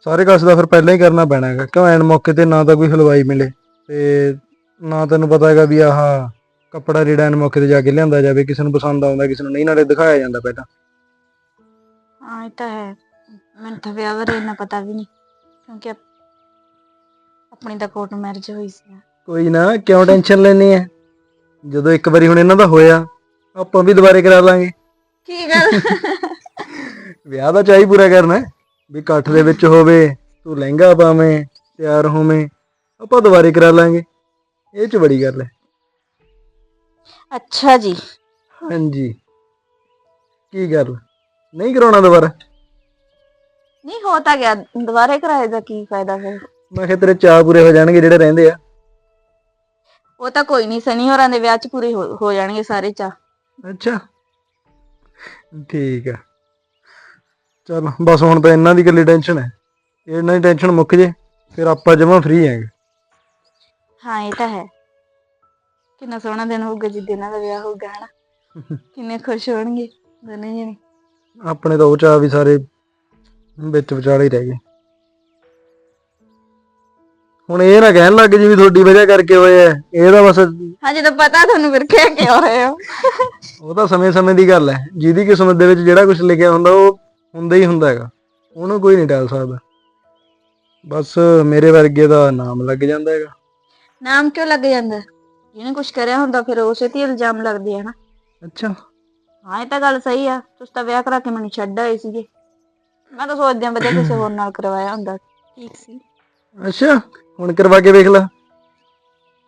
ਸਾਰੇ ਕਾਸ ਦਾ ਫਿਰ ਪਹਿਲਾਂ ਹੀ ਕਰਨਾ ਪੈਣਾ ਹੈਗਾ। ਕਿਉਂ ਐਨ ਮੌਕੇ ਤੇ ਨਾ ਤਾਂ ਕੋਈ ਹਲਵਾਈ ਮਿਲੇ, ਤੇ ਨਾ ਤੈਨੂੰ ਪਤਾ ਹੈਗਾ ਵੀ ਆਹ ਕੱਪੜਾ ਰੇੜਾ ਐਨ ਮੌਕੇ ਤੇ ਜਾ ਕੇ ਲਿਆਂਦਾ ਜਾਵੇ, ਕਿਸੇ ਨੂੰ ਪਸੰਦ ਆਉਂਦਾ, ਕਿਸੇ ਨੂੰ ਨਹੀਂ, ਨਾਲੇ ਦਿਖਾਇਆ ਜਾਂਦਾ ਪਹਿਲਾਂ। ਹਾਂ ਇਹ ਤਾਂ ਹੈ। ਮੈਨੂੰ ਤਾਂ ਵਿਆਹ ਬਾਰੇ ਇੰਨਾ ਪਤਾ ਵੀ ਨਹੀਂ ਕਿਉਂਕਿ ਆਪ- ਆਪਣੀ ਤਾਂ ਕੋਰਟ ਮੈਰਿਜ ਹੋਈ ਸੀ ਕੋਈ ਨਾ ਕਿਉਂ ਟੈਨਸ਼ਨ ਲੈਣੀ ਹੈ ਜਦੋਂ ਇੱਕ ਵਾਰੀ ਹੁਣ ਇਹਨਾਂ ਦਾ ਹੋਇਆ ਆਪਾਂ ਵੀ ਦੁਬਾਰੇ ਕਰਾ ਲਾਂਗੇ। ਕੀ ਗੱਲ? ਵਿਆਹ ਦਾ ਚਾਹੀ ਪੂਰਾ ਕਰਨਾ ਹੈ। ਵੀ ਇਕੱਠ ਦੇ ਵਿੱਚ ਹੋਵੇ ਤੂੰ ਲਹਿੰਗਾ ਪਾਵੇਂ ਤਿਆਰ ਹੋਵੇਂ ਆਪਾਂ ਦੁਬਾਰੇ ਕਰਾ ਲਾਂਗੇ। ਇਹ ਚ ਬੜੀ ਗੱਲ ਹੈ ਅੱਛਾ ਜੀ। ਹਾਂਜੀ। ਕੀ ਗੱਲ? ਨਹੀਂ ਕਰਾਉਣਾ ਦੁਬਾਰਾ? ਨਹੀਂ ਹੋ ਤਾਂ ਗਿਆ। ਦੁਬਾਰੇ ਕਰਾਏ ਦਾ ਕੀ ਫਾਇਦਾ ਫਿਰ? ਮੈਂ ਕਿਹਾ ਤੇਰੇ ਚਾਹ ਪੂਰੇ ਹੋ ਜਾਣਗੇ ਜਿਹੜੇ ਰਹਿੰਦੇ ਆ। ਉਹ ਤਾਂ ਕੋਈ ਨਹੀਂ ਸਨੀ ਹੋਰਾਂ ਦੇ ਵਿਆਹ 'ਚ ਪੂਰੇ ਹੋ ਹੋ ਜਾਣਗੇ ਸਾਰੇ ਚਾਹ ਅੱਛਾ। ਠੀਕ ਆ। ਚਲ ਬਸ ਹੁਣ ਤਾਂ ਇਹਨਾਂ ਦੀ ਇਕੱਲੀ ਟੈਨਸ਼ਨ ਹੈ। ਇਹਨਾਂ ਦੀ ਟੈਨਸ਼ਨ ਮੁੱਕ ਜੇ ਫਿਰ ਆਪਾਂ ਜਮਾਂ ਫ੍ਰੀ ਹੈਗੇ। ਹਾਂ ਇਹ ਤਾਂ ਹੈ। ਕਿੰਨਾ ਸੋਹਣਾ ਦਿਨ ਹੋਊਗਾ ਜਿਸ ਦਿਨ ਇਹਨਾਂ ਦਾ ਵਿਆਹ ਹੋਊਗਾ ਹਨਾ। ਕਿੰਨੇ ਖੁਸ਼ ਹੋਣਗੇ ਦੋਨੇ ਜਣੇ। ਆਪਣੇ ਤਾਂ ਉਹ ਚਾਹ ਵੀ ਸਾਰੇ ਵਿੱਚ ਵਿਚਾਲੇ ਹੀ ਰਹਿ ਗਏ। ਹੁਣ ਇਹ ਨਾ ਕਹਿਣ ਲੱਗ ਜੀ ਵੀ ਤੁਹਾਡੀ ਵਜ੍ਹਾ ਕਰਕੇ ਹੋਇਆ ਹੈ। ਇਹ ਤਾਂ ਬਸ ਹਾਂ ਜਦੋਂ ਪਤਾ ਤੁਹਾਨੂੰ ਫਿਰ ਕਿਆ ਕਿਉਂ ਰਹੇ ਹੋ। ਉਹ ਤਾਂ ਸਮੇਂ-ਸਮੇਂ ਦੀ ਗੱਲ ਹੈ। ਜਿਹਦੀ ਕਿਸਮਤ ਦੇ ਵਿੱਚ ਜਿਹੜਾ ਕੁਝ ਲਿਖਿਆ ਹੁੰਦਾ ਉਹ ਹੁੰਦਾ ਹੀ ਹੁੰਦਾ ਹੈਗਾ। ਉਹਨੂੰ ਕੋਈ ਨਹੀਂ ਟਾਲ ਸਕਦਾ। ਬਸ ਮੇਰੇ ਵਰਗੇ ਦਾ ਨਾਮ ਲੱਗ ਜਾਂਦਾ ਹੈਗਾ। ਨਾਮ ਕਿਉਂ ਲੱਗ ਜਾਂਦਾ? ਜਿਹਨੇ ਕੁਝ ਕਰਿਆ ਹੁੰਦਾ ਫਿਰ ਉਸੇ ਤੇ ਇਲਜ਼ਾਮ ਲੱਗਦੇ ਆ ਨਾ। ਅੱਛਾ। ਹਾਂ ਇਹ ਤਾਂ ਗੱਲ ਸਹੀ ਆ। ਤੁਸੀਂ ਤਾਂ ਵਿਆਹ ਕਰਾ ਕੇ ਮੈਨੂੰ ਛੱਡ ਆਏ ਸੀਗੇ। ਮੈਂ ਤਾਂ ਸੋਚਦੀ ਆਂ ਵਧੀਆ ਕਿਸੇ ਹੋਰ ਨਾਲ ਕਰਵਾਇਆ ਹੁੰਦਾ। ਠੀਕ ਸੀ। ਅੱਛਾ ਹੁਣ ਕਰਵਾ ਕੇ ਵੇਖ ਲੈ।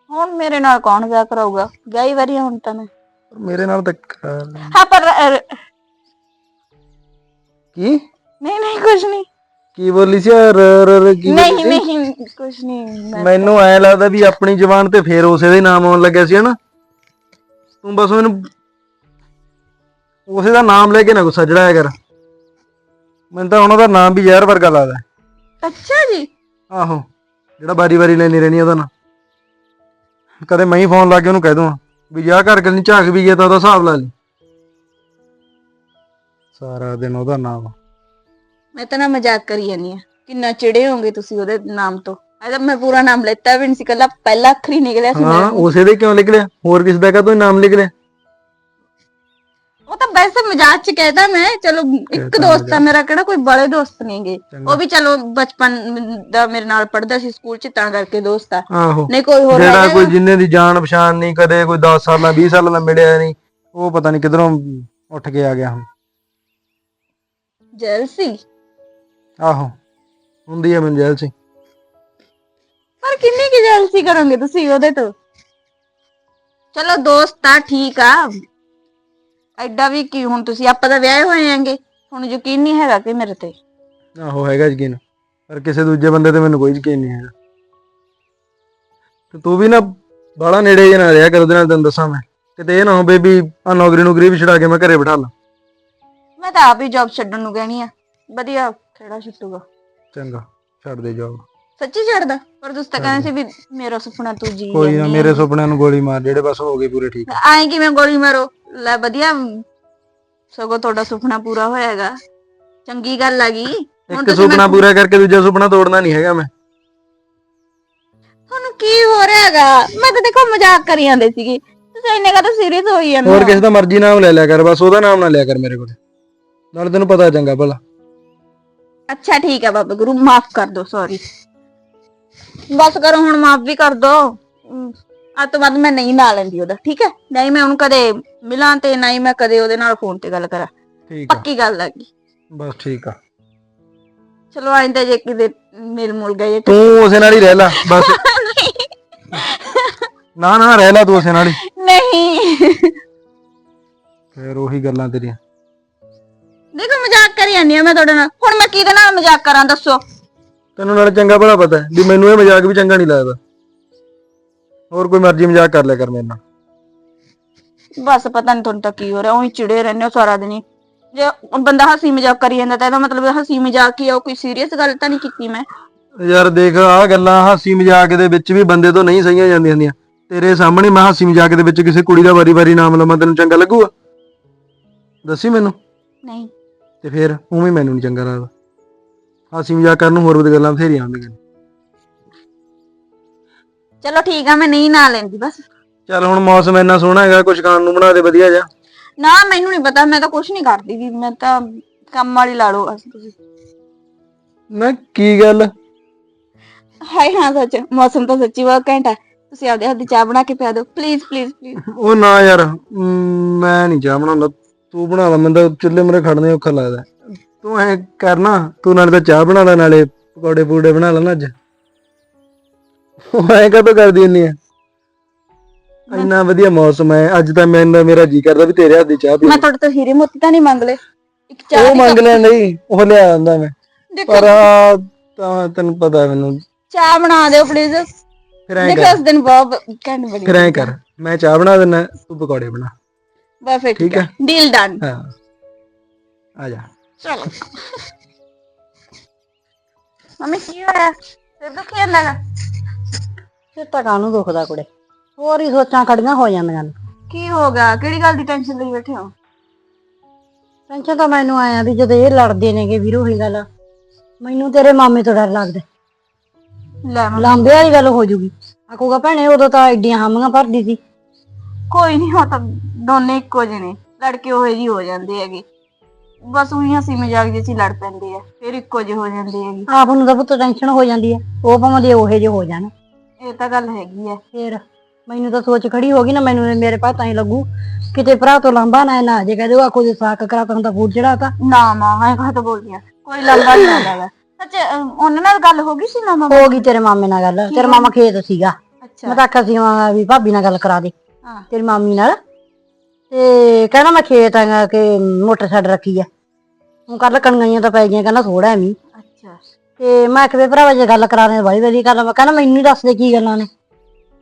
ਹੁਣ ਮੇਰੇ ਨਾਲ ਕੌਣ ਵਿਆਹ ਕਰਾਊਗਾ? ਵਿਆਹੀ ਵਾਰੀ ਆ ਹੁਣ ਤਾਂ ਮੈਂ। ਮੇਰੇ ਨਾਲ ਤਾਂ ਕਰਾ। ਹਾਂ ਪਰ ਕੀ? ਨਹੀਂ ਨਹੀਂ ਕੁਝ ਨਹੀਂ। ਕੀ ਬੋਲੀ ਸੀ? ਰ ਰ ਰ ਕੀ ਬੋਲੀ ਨਹੀਂ ਸੀ? ਨਹੀਂ ਕੁਝ ਨਹੀਂ। ਮੈਂ- ਮੈਨੂੰ ਐ ਲੱਗਦਾ ਵੀ ਆਪਣੀ ਜ਼ਬਾਨ ਤੇ ਫੇਰ ਉਸੇ ਦੇ ਨਾਮ ਆਉਣ ਲੱਗਿਆ ਸੀ ਹਨਾ? ਤੂੰ ਬਸ ਮੈਨੂੰ ਉਸੇ ਦਾ ਨਾਮ ਲੈ ਕੇ ਨਾ ਗੁੱਸਾ ਚੜਾਇਆ ਕਰ। ਮੈਨੂੰ ਤਾਂ ਉਹਨਾਂ ਦਾ ਨਾਮ ਵੀ ਜ਼ਹਿਰ ਵਰਗਾ ਲੱਗਦਾ। ਅੱਛਾ ਜੀ। ਆਹੋ ਜਿਹੜਾ ਬਾਰੀ ਬਾਰੀ ਲੈਣੀ ਰਹਿਣੀ ਉਹਦਾ ਨਾ ਕਦੇ ਮੈਂ ਹੀ ਫੋਨ ਲਾ ਕੇ ਉਹਨੂੰ ਕਹਿ ਦੂੰ ਵੀ ਜਾ ਘਰ ਗੱਲ ਨਹੀਂ ਝਾਕ ਵੀ ਗਿਆ ਤਾਂ ਉਹਦਾ ਹਿਸਾਬ ਲਾ ਲਈ। ਸਾਰਾ ਦਿਨ ਉਹਦਾ ਨਾਮ। ਮੈਂ ਤਾਂ ਨਾ ਮਜ਼ਾਕ ਕਰੀ ਜਾਂਦੀ ਆ। ਕਿੰਨਾ ਚਿੜੇ ਹੋਗੇ ਤੁਸੀਂ ਉਹਦੇ ਨਾਮ ਤੋਂ। ਅਜਾ ਮੈਂ ਪੂਰਾ ਨਾਮ ਲੈਤਾ ਵੀ ਨਹੀਂ ਸੀ ਕੱਲਾ ਪਹਿਲਾ ਅੱਖਰ ਹੀ ਨਿਕਲਿਆ ਸੀ ਹਾਂ। ਉਸੇ ਦੇ ਕਿਉਂ ਲਿਖ ਲਿਆ ਹੋਰ ਕਿਸ ਦਾ ਕਾ ਨਾਮ ਲਿਖ ਲਿਆ ਉਹ ਤਾਂ ਵੈਸੇ ਮਜ਼ਾਕ ਚ ਕਹਿਤਾ ਮੈਂ ਚਲੋ ਇੱਕ ਦੋਸਤ ਆ ਮੇਰਾ ਕਿਹੜਾ ਕੋਈ ਬੜੇ ਦੋਸਤ ਨੇਗੇ। ਚੰਗਾ। ਉਹ ਵੀ ਚਲੋ ਬਚਪਨ ਦਾ ਮੇਰੇ ਨਾਲ ਪੜਦਾ ਸੀ ਸਕੂਲ ਚ ਤਾਂ ਕਰਕੇ ਦੋਸਤ ਆ। ਆਹੋ। ਨਹੀਂ ਕੋਈ ਹੋਰ ਜਿਹੜਾ ਕੋਈ ਜਿੰਨੇ ਦੀ ਜਾਣ ਪਛਾਣ ਨਹੀਂ ਕਦੇ ਕੋਈ 10 ਸਾਲਾਂ 20 ਸਾਲਾਂ ਦਾ ਮਿਲਿਆ ਨਹੀਂ ਉਹ ਪਤਾ ਨਹੀਂ ਕਿਧਰੋਂ ਉੱਠ ਕੇ ਆ ਗਿਆ ਹੁਣ। ਜੈਲਸੀ? ਆਹੋ ਹੁੰਦੀ ਹੈ ਮੈਨੂੰ ਜੈਲ ਸੀ ਪਰ ਕਿੰਨੀ ਕੀ ਜੈਲਸੀ ਕਰੋਗੇ ਤੁਸੀਂ ਉਹਦੇ ਤੋਂ? ਚਲੋ ਦੋਸਤ ਆ ਠੀਕ ਆ। ਐਡਾ ਵੀ ਕੀ ਹੁਣ ਤੁਸੀਂ ਆਪਾਂ ਤਾਂ ਵਿਆਹੇ ਹੋਏ ਆਂਗੇ ਹੁਣ ਯਕੀਨ ਨਹੀਂ ਹੈਗਾ ਕਿ ਮੇਰੇ ਤੇ। ਆਹੋ ਹੈਗਾ ਯਕੀਨ ਪਰ ਕਿਸੇ ਦੂਜੇ ਬੰਦੇ ਤੇ ਮੈਨੂੰ ਕੋਈ ਯਕੀਨ ਨਹੀਂ ਹੈਗਾ। ਤੇ ਤੂੰ ਵੀ ਨਾ ਬਾਹਲਾ ਨੇੜੇ ਜੇ ਨਾ ਰਿਹਾ ਕਰ ਉਹਦੇ ਨਾਲ ਤੈਨੂੰ ਦੱਸਾਂ ਮੈਂ। ਕਿਤੇ ਇਹ ਨਾ ਹੋਵੇ ਵੀ ਆ ਨੌਕਰੀ ਨੌਕਰੀ ਵੀ ਛਡਾ ਕੇ ਮੈਂ ਘਰੇ ਬਿਠਾ ਲਾਂ। ਮੈਂ ਤਾਂ ਆਪ ਹੀ ਜੌਬ ਛੱਡਣ ਨੂੰ ਕਹਿਣੀ ਆ। ਵਧੀਆ ਖੇੜਾ ਛੁੱਟੂਗਾ ਚੰਗਾ ਛੱਡ ਦੇ ਜੋਬ ਸੱਚੀ ਛੱਡਦਾ? ਪਰ ਤੁਸੀਂ ਤਾਂ ਕਹਿੰਦੇ ਸੀ ਵੀ ਮੇਰਾ ਸੁਪਨਾ ਤੂੰ ਜੀ ਕੋਈ ਨਾ ਮੇਰੇ ਸੁਪਨਿਆਂ ਨੂੰ ਗੋਲੀ ਮਾਰ ਜਿਹੜੇ ਬਸ ਹੋ ਗਏ ਪੂਰੇ ਠੀਕ। ਐਂ ਕਿਵੇਂ ਗੋਲੀ ਮਾਰੋ? ਲੈ ਵਧੀਆ। ਸਗੋਂ ਤੁਹਾਡਾ ਸੁਪਨਾ ਪੂਰਾ ਹੋਇਆਗਾ। ਚੰਗੀ ਗੱਲ ਆ ਗਈ। ਹੁਣ ਇੱਕ ਤੁਸੀਂ ਸੁਪਨਾ ਮੈਨੂੰ- ਪੂਰਾ ਕਰਕੇ ਦੂਜਾ ਸੁਪਨਾ ਤੋੜਨਾ ਨਹੀਂ ਹੈਗਾ ਮੈਂ। ਤੁਹਾਨੂੰ ਕੀ ਹੋ ਰਿਹਾ ਹੈਗਾ ਮੈਂ ਤਾਂ ਦੇਖੋ ਮਜ਼ਾਕ ਕਰੀ ਜਾਂਦੇ ਸੀਗੇ। ਤੁਸੀਂ ਇੰਨੇ ਕਾ ਤਾਂ ਸੀਰੀਅਸ ਹੋਈ ਜਾਂਦੇ ਹੋਰ ਹੋ। ਕਿਸੇ ਦਾ ਮਰਜ਼ੀ ਨਾਮ ਲੈ ਲਿਆ ਕਰ ਬਸ ਉਹਦਾ ਨਾਮ ਨਾ ਲਿਆ ਕਰ ਮੇਰੇ ਕੋਲ। ਨਾਲ ਤੈਨੂੰ ਪਤਾ ਚੰਗਾ ਭਲਾ। ਅੱਛਾ ਠੀਕ ਹੈ ਬਾਬਾ ਗੁਰੂ ਮਾਫ ਕਰ ਦੋ ਸੌਰੀ ਬਸ ਕਰੋ ਹੁਣ ਮਾਫ ਵੀ ਕਰ ਦੋ। ਅੱਜ ਤੋਂ ਬਾਅਦ ਮੈਂ ਨਹੀਂ ਨਾ ਲੈਂਦੀ ਉਹਦਾ ਠੀਕ ਹੈ? ਨਹੀਂ ਮੈਂ ਉਹਨੂੰ ਕਦੇ ਮਿਲਾਂ ਤੇ ਨਹੀਂ ਮੈਂ ਕਦੇ ਉਹਦੇ ਨਾਲ ਫੋਨ ਤੇ ਗੱਲ ਕਰਾਂ। ਠੀਕ ਆ। ਪੱਕੀ ਗੱਲ ਲੱਗੀ ਬਸ ਠੀਕ ਆ। ਚਲੋ ਆਇੰਦਾ ਜੇ ਕਿਤੇ ਮਿਲ ਮੁਲ ਗਏ। ਤੂੰ ਉਸੇ ਨਾਲ ਹੀ ਰਹਿ ਲੈ ਬਸ। ਨਾ ਨਾ ਰਹਿ ਲੈ ਤੂੰ ਉਸੇ ਨਾਲ ਹੀ। ਨਹੀਂ। ਫੇਰ ਉਹੀ ਗੱਲਾਂ ਤੇਰੀਆਂ। ਦੇਖੋ ਮਜ਼ਾਕ ਕਰੀ ਜਾਂਦੀ ਆ ਮੈਂ ਤੁਹਾਡੇ ਨਾਲ। ਹੁਣ ਮੈਂ ਕਿਹਦੇ ਨਾਲ ਮਜ਼ਾਕ ਕਰਾਂ ਦੱਸੋ? ਤੈਨੂੰ ਨਾਲ ਚੰਗਾ ਭਲਾ ਪਤਾ ਹੈ ਵੀ ਮੈਨੂੰ ਇਹ ਮਜ਼ਾਕ ਵੀ ਚੰਗਾ ਨਹੀਂ ਲੱਗਦਾ। ਹੋਰ ਕੋਈ ਮਰਜ਼ੀ ਮਜ਼ਾਕ ਕਰ ਲਿਆ ਕਰ ਮੇਰੇ ਨਾਲ। ਬਸ ਪਤਾ ਨਹੀਂ ਤੁਹਾਨੂੰ ਤਾਂ ਕੀ ਹੋ ਰਿਹਾ ਉਹੀ ਚਿੜੇ ਰਹਿੰਦੇ ਹੋ ਸਾਰਾ ਦਿਨ ਹੀ। ਜੇ ਬੰਦਾ ਹਸੀ ਮਜ਼ਾਕ ਕਰੀ ਜਾਂਦਾ ਤਾਂ ਇਹਦਾ ਮਤਲਬ ਹਸੀ ਮਜ਼ਾਕ ਹੀ ਆ ਉਹ ਕੋਈ ਸੀਰੀਅਸ ਗੱਲ ਤਾਂ ਨਹੀਂ ਕੀਤੀ ਮੈਂ। ਯਾਰ ਦੇਖ ਆ ਗੱਲਾਂ ਹਾਸੀ ਮਜ਼ਾਕ ਦੇ ਵਿੱਚ ਵੀ ਬੰਦੇ ਤੋਂ ਨਹੀਂ ਸਹੀਆਂ ਜਾਂਦੀਆਂ ਹੁੰਦੀਆਂ। ਤੇਰੇ ਸਾਹਮਣੇ ਮੈਂ ਹਾਸੀ ਮਜ਼ਾਕ ਦੇ ਵਿੱਚ ਕਿਸੇ ਕੁੜੀ ਦਾ ਵਾਰੀ-ਵਾਰੀ ਨਾਮ ਲਵਾਂ ਤੈਨੂੰ ਚੰਗਾ ਲੱਗੂਗਾ? ਦੱਸੀ ਮੈਨੂੰ। ਨਹੀਂ। ਤੇ ਫਿਰ ਉਵੇਂ ਮੈਨੂੰ ਨਹੀਂ ਚੰਗਾ ਲੱਗਦਾ। ਹਾਸੀ ਮਜ਼ਾਕ ਕਰਨ ਨੂੰ ਹੋਰ ਵੀ ਗੱਲਾਂ ਬਥੇਰੀਆਂ ਹੁੰਦੀਆਂ ਚਲੋ ਠੀਕ ਆ ਮੈਂ ਨਹੀਂ ਨਾ ਲੈਂਦੀ ਬਸ। ਚੱਲ ਹੁਣ ਮੌਸਮ ਇੰਨਾ ਸੋਹਣਾ ਹੈਗਾ ਕੁਝ ਖਾਣ ਨੂੰ ਬਣਾ ਦੇ ਵਧੀਆ ਜਾ ਨਾ ਮੈਨੂੰ ਨਹੀਂ ਪਤਾ ਮੈਂ ਤਾਂ ਕੁਝ ਨਹੀਂ ਕਰਦੀ ਵੀ ਮੈਂ ਤਾਂ ਕੰਮ ਵਾਲੀ ਲਾ ਲਓ ਬਸ ਤੁਸੀਂ। ਨਾ ਕੀ ਗੱਲ? ਹਾਏ ਹਾਂ ਸੱਚ ਮੌਸਮ ਤਾਂ ਸੱਚੀ ਬਹੁਤ ਘੈਂਟ ਹੈ ਤੁਸੀਂ ਆਪਦੇ ਹੱਥ ਦੀ ਚਾਹ ਬਣਾ ਕੇ ਪਿਆ ਦਿਓ ਪਲੀਜ਼ ਪਲੀਜ਼ ਪਲੀਜ਼ ਉਹ ਨਾ ਯਾਰ ਮ, ਮੈਂ ਨਹੀਂ ਚਾਹ ਬਣਾਉਂਦਾ ਤੂੰ ਬਣਾ ਲੈ ਮੈਨੂੰ ਤਾਂ ਚੁੱਲ੍ਹੇ ਮੂਹਰੇ ਖੜਨੇ ਔਖਾ ਲੱਗਦਾ। ਤੂੰ ਐ ਕਰਨਾ ਤੂੰ ਨਾਲੇ ਤਾਂ ਚਾਹ ਬਣਾ ਲੈ ਨਾਲੇ ਪਕੌੜੇ ਪੂੜੇ ਬਣਾ ਲੈ ਨਾ ਅੱਜ। ਐ ਕਦੋਂ ਕਰਦੀ ਹੁੰਨੀ ਆ? ਇੰਨਾ ਵਧੀਆ ਮੌਸਮ ਹੈ। ਅੱਜ ਤਾਂ ਮੈਨੂੰ ਮੇਰਾ ਜੀ ਕਰਦਾ ਵੀ ਤੇਰੇ ਹੱਥ ਦੀ ਚਾਹ ਪੀ ਮੈਂ ਤੁਹਾਡੇ ਤੋਂ ਹੀਰੇ ਮੋਤੀ ਤਾਂ ਨਹੀਂ ਮੰਗ ਲਏ। ਇੱਕ ਚਾਹ ਉਹ ਦੀ ਮੰਗ ਲੈ ਨਹੀਂ ਉਹ ਲਿਆ ਆਂਦਾ ਮੈਂ। ਦੇਖੋ ਪਰ ਤਾਂ ਤੈਨੂੰ ਪਤਾ ਮੈਨੂੰ। ਚਾਹ ਬਣਾ ਦਿਓ ਪਲੀਜ਼ ਫਿਰ ਐਂ ਦੇਖੋ ਕਰ। ਉਸ ਦਿਨ ਬਹੁਤ ਘੈਂਟ ਬਣੀ ਫਿਰ ਐਂ ਕਰ। ਮੈਂ ਚਾਹ ਬਣਾ ਦਿੰਦਾ ਤੂੰ ਪਕੌੜੇ ਬਣਾ। ਫਿਰ ਠੀਕ ਹੈ। ਡੀਲ ਡਨ ਹਾਂ। ਆ ਜਾ। ਚਲੋ। ਮੰਮੀ ਕੀ ਹੋਇਆ? ਸਿਰ ਦੁਖੀ ਜਾਂਦਾ ਗਾ? ਫਿਰ ਤਾਂ ਕਾਹਨੂੰ ਦੁਖਦਾ ਕੁੜੇ? ਹੋਰ ਹੀ ਸੋਚਾਂ ਖੜੀਆਂ ਹੋ ਜਾਂਦੀਆਂ ਨੇ। ਕੀ ਹੋ ਗਿਆ? ਕਿਹੜੀ ਗੱਲ ਦੀ ਟੈਨਸ਼ਨ ਲਈ ਬੈਠੇ ਹੋ? ਟੈਨਸ਼ਨ ਤਾਂ ਮੈਨੂੰ ਆਇਆ ਵੀ ਜਦੋਂ ਇਹ ਲੜਦੇ ਨੇਗੇ ਵੀਰੋ ਹੀ ਗੱਲ ਮੈਨੂੰ ਤੇਰੇ ਮਾਮੇ ਤੋਂ ਡਰ ਲੱਗਦਾ। ਲੈ ਮੰਮੀ। ਲਾਂਬੇ ਵਾਲੀ ਗੱਲ ਹੋ ਜੂਗੀ। ਆਖੂਗਾ ਭੈਣੇ ਉਦੋਂ ਤਾਂ ਐਡੀਆਂ ਹਾਮੀਆਂ ਭਰਦੀ ਸੀ। ਕੋਈ ਨਹੀਂ ਹੋ ਤਾਂ ਦੋਨੇ ਇੱਕੋ ਜਿਹੇ ਨੇ। ਲੜਕੇ ਉਹੇ ਜੀ ਹੋ ਜਾਂਦੇ ਹੈਗੇ। ਬਸ ਉਹੀ ਹਸੀ ਮਜ਼ਾਕ ਜਿਹੀ 'ਚ ਹੀ ਲੜ ਪੈਂਦੇ ਆ। ਫਿਰ ਇੱਕੋ ਜਿਹੇ ਹੋ ਜਾਂਦੇ ਹੈਗੇ। ਆਪ ਨੂੰ ਤਾਂ ਪੁੱਤ ਟੈਨਸ਼ਨ ਹੋ ਜਾਂਦੀ ਹੈ ਉਹ ਭਾਵੇਂ ਦੇ ਉਹੇ ਜੇ ਹੋ ਜਾਣ। ਇਹ ਤਾਂ ਗੱਲ ਹੈਗੀ ਆ ਫੇਰ ਮੈਨੂੰ ਤਾਂ ਸੋਚ ਖੜੀ ਹੋ ਗਈ ਨਾ ਮੈਨੂੰ ਮੇਰੇ ਪਾ ਤਾਂ ਹੀ ਲੱਗੂ। ਕਿਤੇ ਭਰਾ ਤੋਂ ਲਾਂਬਾ ਨਾ ਨਾ ਜੇ ਕਹਦੇ ਉਹ ਜੇ ਸਾਕ ਕਰਾ ਤਾਂ ਹੁੰਦਾ ਫੂਟ ਚੜਾਤਾ। ਨਾ ਮਾਂ ਹਾਂ ਕਹਾ ਤਾਂ ਬੋਲਦੀਆਂ ਕੋਈ ਲੰਗਾ ਨਹੀਂ ਆਉਂਦਾ ਸੱਚ ਉਹਨਾਂ ਨਾਲ ਗੱਲ ਹੋ ਗਈ ਸੀ ਨਾ ਮਾਮਾ? ਹੋ ਗਈ ਤੇਰੇ ਮਾਮੇ ਨਾਲ ਗੱਲ। ਤੇਰਾ ਮਾਮਾ ਖੇਤ ਸੀਗਾ। ਅੱਛਾ। ਮੈਂ ਤਾਂ ਆਖਿਆ ਸੀ ਵੀ ਭਾਬੀ ਨਾਲ ਗੱਲ ਕਰਾ ਦੇ। ਤੇਰੀ ਮਾਮੀ ਨਾਲ। ਤੇ ਕਹਿੰਦਾ ਮੈਂ ਖੇਤ ਆਂਗਾ ਕਿ ਮੋਟਰ ਛੱਡ ਰੱਖੀ ਆ। ਹੁਣ ਕੱਲ ਕਣਗਾਈਆਂ ਤਾਂ ਪੈ ਗਈਆਂ ਕਹਿੰਦਾ ਥੋੜਾ ਐਵੇਂ ਅੱਛਾ। ਤੇ ਮੈਂ ਕਿਹਾ ਵੀ ਭਰਾਵਾ ਜੇ ਗੱਲ ਕਰਾ ਦੇ ਬਾਈ ਵਧੀਆ ਗੱਲ ਆ। ਮੈਂ ਕਹਿੰਦਾ ਮੈਨੂੰ ਹੀ ਦੱਸ ਦੇ ਕੀ ਗੱਲਾਂ ਨੇ।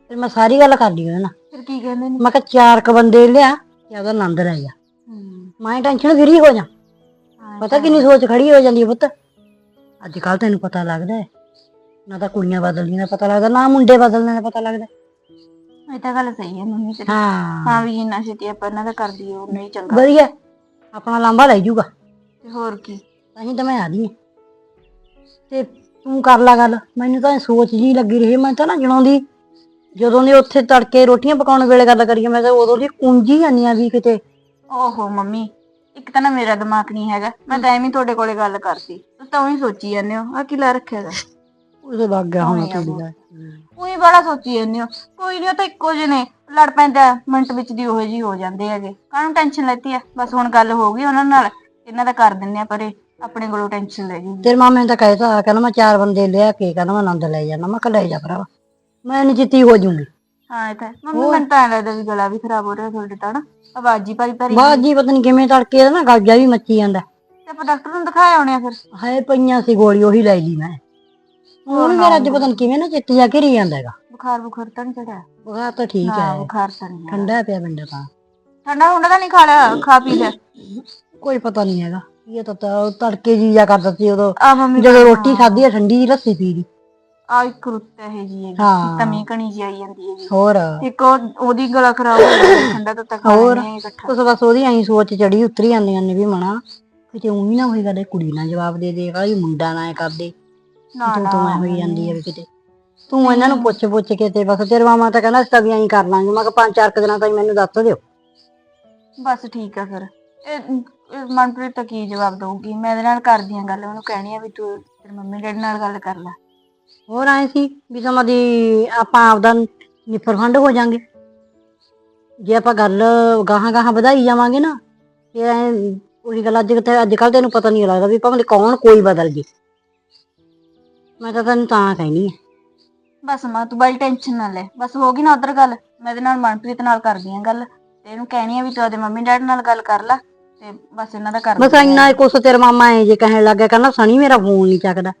ਫਿਰ ਮੈਂ ਸਾਰੀ ਗੱਲ ਕਰ ਲਈ ਉਹਦੇ ਨਾਲ। ਫਿਰ ਕੀ ਕਹਿੰਦੇ ਨੇ? ਮੈਂ ਕਿਹਾ ਚਾਰ ਕ ਬੰਦੇ ਲਿਆ ਤੇ ਉਹਦਾ ਆਨੰਦ ਲੈ ਜਾ। ਹੂੰ। ਮੈਂ ਟੈਨਸ਼ਨ ਫਰੀ ਹੋ ਜਾ। ਪਤਾ ਕਿੰਨੀ ਸੋਚ ਖੜੀ ਹੋ ਜਾਂਦੀ ਹੈ ਪੁੱਤ। ਅੱਜ ਕੱਲ ਤੈਨੂੰ ਪਤਾ ਲੱਗਦਾ ਹੈ। ਨਾ ਤਾਂ ਕੁੜੀਆਂ ਬਦਲਦੀਆਂ ਦਾ ਪਤਾ ਲੱਗਦਾ ਨਾ ਮੁੰਡੇ ਬਦਲਣ ਦਾ ਪਤਾ ਲੱਗਦਾ। ਇਹ ਤਾਂ ਗੱਲ ਸਹੀ ਹੈ ਮੰਮੀ ਤੇਰੀ। ਹਾਂ। ਹਾਂ ਵੀ ਜਿੰਨਾ ਛੇਤੀ ਆਪਾਂ ਇਹਨਾਂ ਦਾ ਕਰ ਦਈਏ ਉਹ ਨਹੀਂ ਚੰਗਾ। ਵਧੀਆ। ਆਪਣਾ ਲਾਂਬਾ ਲੈ ਜੂਗਾ। ਤੇ ਹੋਰ ਕੀ? ਤਾਂ ਹੀ ਤਾਂ ਮੈਂ ਆ ਰਹੀ ਹਾਂ। ਤੇ ਤੂੰ ਕਰ ਲੈ ਗੱਲ। ਮੈਨੂੰ ਤਾਂ ਇਹ ਸੋਚ ਜੀ ਲੱਗੀ ਰਹੀ ਮੈਂ ਤਾਂ ਨਾ ਜਣਾਉਂਦੀ। ਜਦੋਂ ਦੀ ਉੱਥੇ ਤੜਕੇ ਰੋਟੀਆਂ ਪਕਾਉਣ ਵੇਲੇ ਗੱਲ ਕਰੀਏ ਮੈਂ ਤਾਂ ਉਦੋਂ ਦੀ ਕੁੰਜੀ ਜਾਂਦੀ ਆ ਵੀ ਕਿਤੇ। ਓਹੋ ਮੰਮੀ ਇੱਕ ਤਾਂ ਨਾ ਮੇਰਾ ਦਿਮਾਗ ਨਹੀਂ ਹੈਗਾ। ਮੈਂ ਤਾਂ ਐਵੇਂ ਹੀ ਤੁਹਾਡੇ ਕੋਲੇ ਗੱਲ ਕਰਤੀ। ਤੁਸੀਂ ਤਾਂ ਉਹੀ ਸੋਚੀ ਜਾਂਦੇ ਹੋ। ਆ ਕੀ ਲਾ ਰੱਖਿਆ ਦਾ ਉਹਦੇ ਲੱਗ ਗਿਆ ਹੁਣ ਤੇਰੀ ਦਾ ਉਹੀ ਬੜਾ ਸੋਚੀ ਜਾਂਦੇ ਹੋ। ਕੋਈ ਨਹੀਂ ਉਹ ਤਾਂ ਇੱਕੋ ਜਿਹੇ ਨੇ। ਲੜ ਪੈਂਦਾ ਹੈ, ਮਿੰਟ ਵਿੱਚ ਦੀ ਉਹੋ ਜੀ ਹੋ ਜਾਂਦੇ ਹੈਗੇ। ਕਾਹਨੂੰ ਟੈਨਸ਼ਨ ਲੈਤੀ ਆ? ਬਸ ਹੁਣ ਗੱਲ ਹੋ ਗਈ ਉਹਨਾਂ ਨਾਲ। ਇਹਨਾਂ ਦਾ ਕਰ ਦਿੰਨੇ ਆ ਪਰੇ। ਆਪਣੇ ਕੋਲੋਂ ਟੈਨਸ਼ਨ ਲੈ ਜੂਗੀ ਤੇਰੇ ਮਾਮੇ ਨੇ ਤਾਂ ਕਹਿਤਾ ਕਹਿੰਦਾ ਮੈਂ ਚਾਰ ਬੰਦੇ ਲਿਆ ਕੇ ਕਹਿੰਦਾ ਮੈਂ ਆਨੰਦ ਲੈ ਜਾਣਾ ਮੈਂ ਕਿਹਾ ਲੈ ਜਾ ਭਰਾਵਾ ਮੈਂ ਨਿਜਤੀ ਹੋ ਜੂੰਗੀ। ਹਾਂ ਇਹ ਤਾਂ ਹੈ। ਮੰਮੀ ਮੈਨੂੰ ਤਾਂ ਐਂ ਲੱਗਦਾ ਵੀ ਗਲਾ ਵੀ ਖਰਾਬ ਹੋ ਰਿਹਾ ਤੁਹਾਡੇ ਤਾਂ ਨਾ। ਆਵਾਜ਼ ਹੀ ਭਾਰੀ ਭਾਰੀ। ਬਾਅਦ ਜੀ ਪਤਾ ਨਹੀਂ ਕਿਵੇਂ ਤੜਕੇ ਇਹਦਾ ਨਾ ਗਾਜਾ ਵੀ ਮੱਚੀ ਜਾਂਦਾ। ਤੇ ਆਪਾਂ ਡਾਕਟਰ ਨੂੰ ਦਿਖਾਇਆ ਹੋਣਿਆ ਫਿਰ? ਹਾਏ ਪਈਆਂ ਸੀ ਗੋਲੀ ਉਹੀ ਲੈ ਲਈ ਮੈਂ। ਹੁਣ ਮੇਰਾ ਅੱਜ ਪਤਾ ਨਹੀਂ ਕਿਵੇਂ ਨਾ ਚਿੱਤ ਜਾ ਘਿਰੀ ਜਾਂਦਾ ਹੈਗਾ। ਬੁਖਾਰ ਬੁਖਾਰ ਤਾਂ ਨਹੀਂ ਚੜਿਆ? ਬੁਖਾਰ ਤਾਂ ਠੀਕ ਹੈ। ਬੁਖਾਰ ਤਾਂ ਨਹੀਂ ਹੈ। ਠੰਡਾ ਪਿਆ ਪਿੰਡ ਤਾਂ। ਠੰਡਾ ਹੁੰਦਾ ਤਾਂ ਨਹੀਂ ਖਾ ਲਿਆ ਖਾ ਪੀ ਲਿਆ। ਕੋਈ ਪਤਾ ਨਹੀਂ ਹੈਗਾ। ਇਹ ਤਾਂ ਤਾਂ ਤੜਕੇ ਜੀ ਜਾ ਕਰਦਾ ਸੀ ਉਦੋਂ। ਆ ਮੰਮੀ ਜਦੋਂ ਰੋਟੀ ਖਾਧੀ ਆ ਠੰਡੀ ਜਿਹੀ ਲੱਸੀ ਪੀ ਲਈ। ਆ ਇੱਕ ਰੁੱਤ ਇਹ ਜੀ ਹੈਗੀ। ਹਾਂ। ਤਮੀ ਕਣੀ ਜੀ ਆਈ ਜਾਂਦੀ ਹੈਗੀ। ਹੋਰ। ਇੱਕ ਉਹ- ਉਹਦੀ ਗਲਾ ਖਰਾਬ ਹੋ ਗਿਆ ਠੰਡਾ ਤਾਂ ਤੱਕ ਹੋਰ। ਇਕੱਠਾ। ਬਸ ਉਹਦੀ ਐਂ ਸੋਚ ਚੜੀ ਉਤਰੀ ਜਾਂਦੀਆਂ ਨੇ ਵੀ ਮਣਾ ਕਿਤੇ ਉਹੀ ਨਾ ਹੋਈ ਗੱਲ ਕੁੜੀ ਨਾ ਜਵਾਬ ਦੇ ਦੇਗਾ ਵੀ ਮੁੰਡਾ ਨਾ ਐ ਕਰਦੇ ਨਾ ਤੂੰ ਤੂੰ ਐ ਹੋਈ ਜਾਂਦੀ ਹੈ ਵੀ ਕਿਤੇ। ਤੂੰ ਇਹਨਾਂ ਨੂੰ ਪੁੱਛ ਪੁੱਛ ਕੇ ਤੇ ਬਸ ਤੇਰੇ ਮਾਮਾ ਤਾਂ ਕਹਿੰਦਾ ਵੀ ਐਂ ਕਰ ਲਾਂਗੇ। ਮੈਂ ਕਿਹਾ ਪੰਜ ਚਾਰ ਕੁ ਦਿਨਾਂ ਤਾਈਂ ਮੈਨੂੰ ਦੱਸ ਦਿਓ। ਬਸ ਠੀਕ ਆ ਫਿਰ। ਇਹ ਮਨਪ੍ਰੀਤ ਤਾਂ ਕੀ ਜਵਾਬ ਦਊਗੀ? ਮੈਂ ਇਹਦੇ ਨਾਲ ਕਰਦੀ ਆ ਗੱਲ ਉਹਨੂੰ ਕਹਿਣੀ ਆ ਵੀ ਤੂੰ ਤੇਰੀ ਮੰਮੀ ਡੈਡੀ ਨਾਲ ਗੱਲ ਕਰ ਲੈ। ਹੋਰ ਆਏ ਸੀ ਵੀ ਸਮਾਂ ਦੀ ਆਪਾਂ ਆਪਦਾ ਨਿਫਰ ਫੰਡ ਹੋ ਜਾਾਂਗੇ। ਜੇ ਆਪਾਂ ਗੱਲ ਗਾਹਾਂ ਗਾਹਾਂ ਵਧਾਈ ਜਾਵਾਂਗੇ ਨਾ ਫਿਰ ਐ ਉਹੀ ਗੱਲ ਅੱਜ ਤੇ ਅੱਜ ਕੱਲ ਤੈਨੂੰ ਪਤਾ ਨਹੀਂ ਲੱਗਦਾ ਵੀ ਭਾਵੇਂ ਕੌਣ ਕੋਈ ਬਦਲ ਜੇ। ਮੈਂ ਤਾਂ ਤੈਨੂੰ ਤਾਂ ਕਹਿਨੀ ਆ। ਬਸ ਮਾਂ ਤੂੰ ਬੜੀ ਟੈਨਸ਼ਨ ਨਾ ਲੈ। ਬਸ ਹੋ ਗਈ ਨਾ ਉਧਰ ਗੱਲ। ਮੈਂ ਇਹਦੇ ਨਾਲ ਮਨਪ੍ਰੀਤ ਨਾਲ ਕਰਦੀ ਆ ਗੱਲ। ਤੇ ਇਹਨੂੰ ਕਹਿਣੀ ਆ ਵੀ ਤੂੰ ਉਹਦੇ ਮੰਮੀ ਡੈਡੀ ਨਾਲ ਗੱਲ ਕਰ ਲੈ। ਤੇ ਬਸ ਇਹਨਾਂ ਦਾ ਕਰ ਬਸ। ਇੰਨਾ ਕੁਛ ਤੇਰੇ ਮਾਮਾ ਐ ਜੇ ਕਹਿਣ ਲੱਗਾ ਕਹਿੰਦਾ ਸਣੀ ਮੇਰਾ ਫੋਨ ਨਹੀਂ ਚੱਕਦਾ।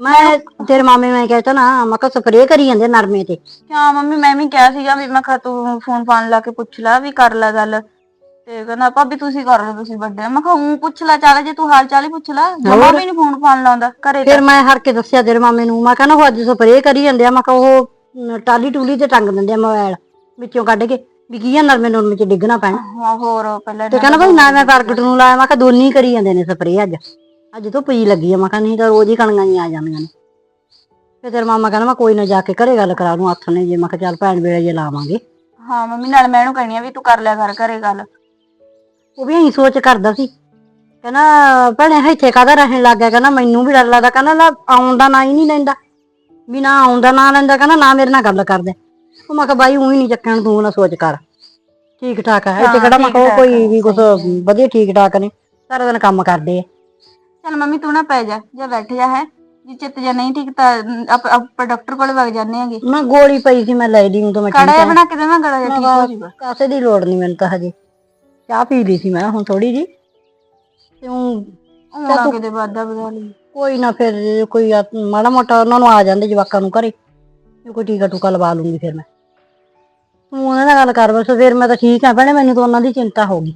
ਮੈਂ ਤੇਰੇ ਮਾਮੇ ਮੈਂ ਕਹਿਤਾ ਨਾ ਮੈਂ ਕਿਹਾ ਸਪਰੇਅ ਕਰੀ ਜਾਂਦੇ ਨਰਮੇ ਤੇ। ਹਾਂ ਮੰਮੀ ਮੈਂ ਵੀ ਕਿਹਾ ਸੀਗਾ ਵੀ ਮੈਂ ਕਿਹਾ ਤੂੰ ਫੋਨ ਫਾਨ ਲਾ ਕੇ ਪੁੱਛ ਲੈ ਵੀ ਕਰ ਲੈ ਗੱਲ। ਤੇ ਕਹਿੰਦਾ ਭਾਬੀ ਤੁਸੀਂ ਕਰ ਲਓ ਤੁਸੀਂ ਵੱਡੇ ਹੋ। ਮੈਂ ਕਿਹਾ ਹੂੰ ਪੁੱਛ ਲੈ ਚੱਲ ਜੇ ਤੂੰ ਹਾਲ ਚਾਲ ਹੀ ਪੁੱਛ ਲੈ। ਜਮਾ ਵੀ ਨਹੀਂ ਫੋਨ ਫਾਨ ਲਾਉਂਦਾ ਘਰੇ ਫਿਰ ਮੈਂ ਹਰ ਕੇ ਦੱਸਿਆ ਤੇਰੇ ਮਾਮੇ ਨੂੰ ਮੈਂ ਕਹਿੰਦਾ ਉਹ ਅੱਜ ਸਪਰੇਅ ਕਰੀ ਜਾਂਦੇ ਆ ਮੈਂ ਕਿਹਾ ਉਹ ਟਾਲੀ ਟੂਲੀ ਤੇ ਟੰਗ ਦਿੰਦੇ ਆ ਮੋਬਾਈਲ ਵਿੱਚੋਂ ਕੱਢ ਕੇ। ਵੀ ਕੀ ਆ ਨਰਮੇ ਨਰਮੇ ਚ ਡਿੱਗਣਾ ਪੈਣਾ। ਹਾਂ ਹੋਰ ਪਹਿਲਾਂ ਤੇ ਕਹਿੰਦਾ ਭਾਈ ਨਾ ਮੈਂ ਪ੍ਰਗਟ ਨੂੰ ਲਾਇਆ ਮੈਂ ਕਿਹਾ ਦੋਨੀ ਕਰੀ ਜਾਂਦੇ ਨੇ ਸਪਰੇਅ ਅੱਜ। ਅੱਜ ਤੋਂ ਪਈ ਲੱਗੀ ਆ ਮੈਂ ਕਿਹਾ ਨਹੀਂ ਤਾਂ ਰੋਜ਼ ਹੀ ਕਣੀਆਂ ਹੀ ਆ ਜਾਂਦੀਆਂ ਨੇ। ਤੇਰਾ ਮਾਮਾ ਕਹਿੰਦਾ ਮੈਂ ਕੋਈ ਨਾ ਜਾ ਕੇ ਘਰੇ ਗੱਲ ਕਰਾ ਲੂੰ ਹੱਥ ਨੇ ਜੇ ਮੈਂ ਕਿਹਾ ਚੱਲ ਭੈਣ ਵੇਲੇ ਜੇ ਲਾਵਾਂਗੇ। ਹਾਂ ਮੰਮੀ ਨਾਲ ਮੈਂ ਇਹਨੂੰ ਕਹਿਣੀ ਆ ਵੀ ਤੂੰ ਕਰ ਲਿਆ ਕਰ ਘਰੇ ਗੱਲ। ਉਹ ਵੀ ਇਹੀ ਸੋਚ ਕਰਦਾ ਸੀ। ਕਹਿੰਦਾ ਭੈਣੇ ਇੱਥੇ ਕਾਹਦਾ ਰਹਿਣ ਲੱਗ ਗਿਆ? ਕਹਿੰਦਾ ਮੈਨੂੰ ਵੀ ਡਰ ਲੱਗਦਾ। ਕਹਿੰਦਾ ਆਉਣ ਦਾ ਨਾਂ ਹੀ ਨਹੀਂ ਲੈਂਦਾ। ਵੀ ਨਾ ਆਉਣ ਦਾ ਨਾਂ ਲੈਂਦਾ ਕਹਿੰਦਾ ਨਾ ਮੇਰੇ ਨਾਲ ਗੱਲ ਕਰਦੇ। ਉਹ ਮੈਂ ਕਿਹਾ ਬਾਈ ਉਹੀ ਨਹੀਂ ਚੱਕਣ ਤੂੰ ਨਾ ਸੋਚ ਕਰ। ਠੀਕ ਠਾਕ ਹੈ ਇੱਥੇ ਕਿਹੜਾ ਮੈਂ ਕਿਹਾ ਉਹ ਕੋਈ ਵੀ ਕੁਛ ਵਧੀਆ ਠੀਕ ਠਾਕ ਨੇ ਸਾਰਾ ਦਿਨ ਕੰਮ ਕਰਦੇ ਆ। ਚਲ ਮੰਮੀ ਤੂੰ ਨਾ ਪੈ ਜਾ ਜਾਂ ਬੈਠ ਜਾ ਹੈ। ਜੇ ਚਿੱਤ ਜਾਂ ਨਹੀਂ ਠੀਕ ਤਾਂ ਆਪ ਆਪਾਂ ਡਾਕਟਰ ਕੋਲ ਵਗ ਜਾਂਦੇ ਆਂਗੇ। ਮੈਂ ਗੋਲੀ ਪਈ ਸੀ ਮੈਂ ਲੈ ਲਈ ਤਾਂ ਮੈਂ ਕਾੜਾ ਬਣਾ ਕੇ ਦੇਵਾਂ ਗਲਾ ਜਿਹਾ ਠੀਕ ਹੋ ਜਾਊਗਾ ਕਾਸੇ ਦੀ ਲੋੜ ਨਹੀਂ ਮੈਨੂੰ ਤਾਂ ਹਜੇ। ਚਾਹ ਪੀ ਲਈ ਸੀ ਮੈਂ ਹੁਣ ਥੋੜੀ ਜੀ ਊਂ ਹੁਣ ਕਿਤੇ ਵਾਦਾ ਬਦਾ ਲਈ। ਕੋਈ ਨਾ ਫਿਰ ਜੇ ਕੋਈ ਮਾੜਾ ਮੋਟਾ ਉਹਨਾਂ ਨੂੰ ਆ ਜਾਂਦੇ ਜਵਾਕਾਂ ਨੂੰ ਘਰੇ। ਜੇ ਕੋਈ ਟੀਕਾ ਟੂਕਾ ਲਵਾ ਲੂੰਗੀ ਫਿਰ ਮੈਂ। ਤੂੰ ਉਹਨਾਂ ਨਾਲ ਗੱਲ ਕਰ ਬਸ ਫਿਰ ਮੈਂ ਤਾਂ ਠੀਕ ਆ ਭੈਣੇ ਮੈਨੂੰ ਤਾਂ ਉਹਨਾਂ ਦੀ ਚਿੰਤਾ ਹੋ ਗਈ।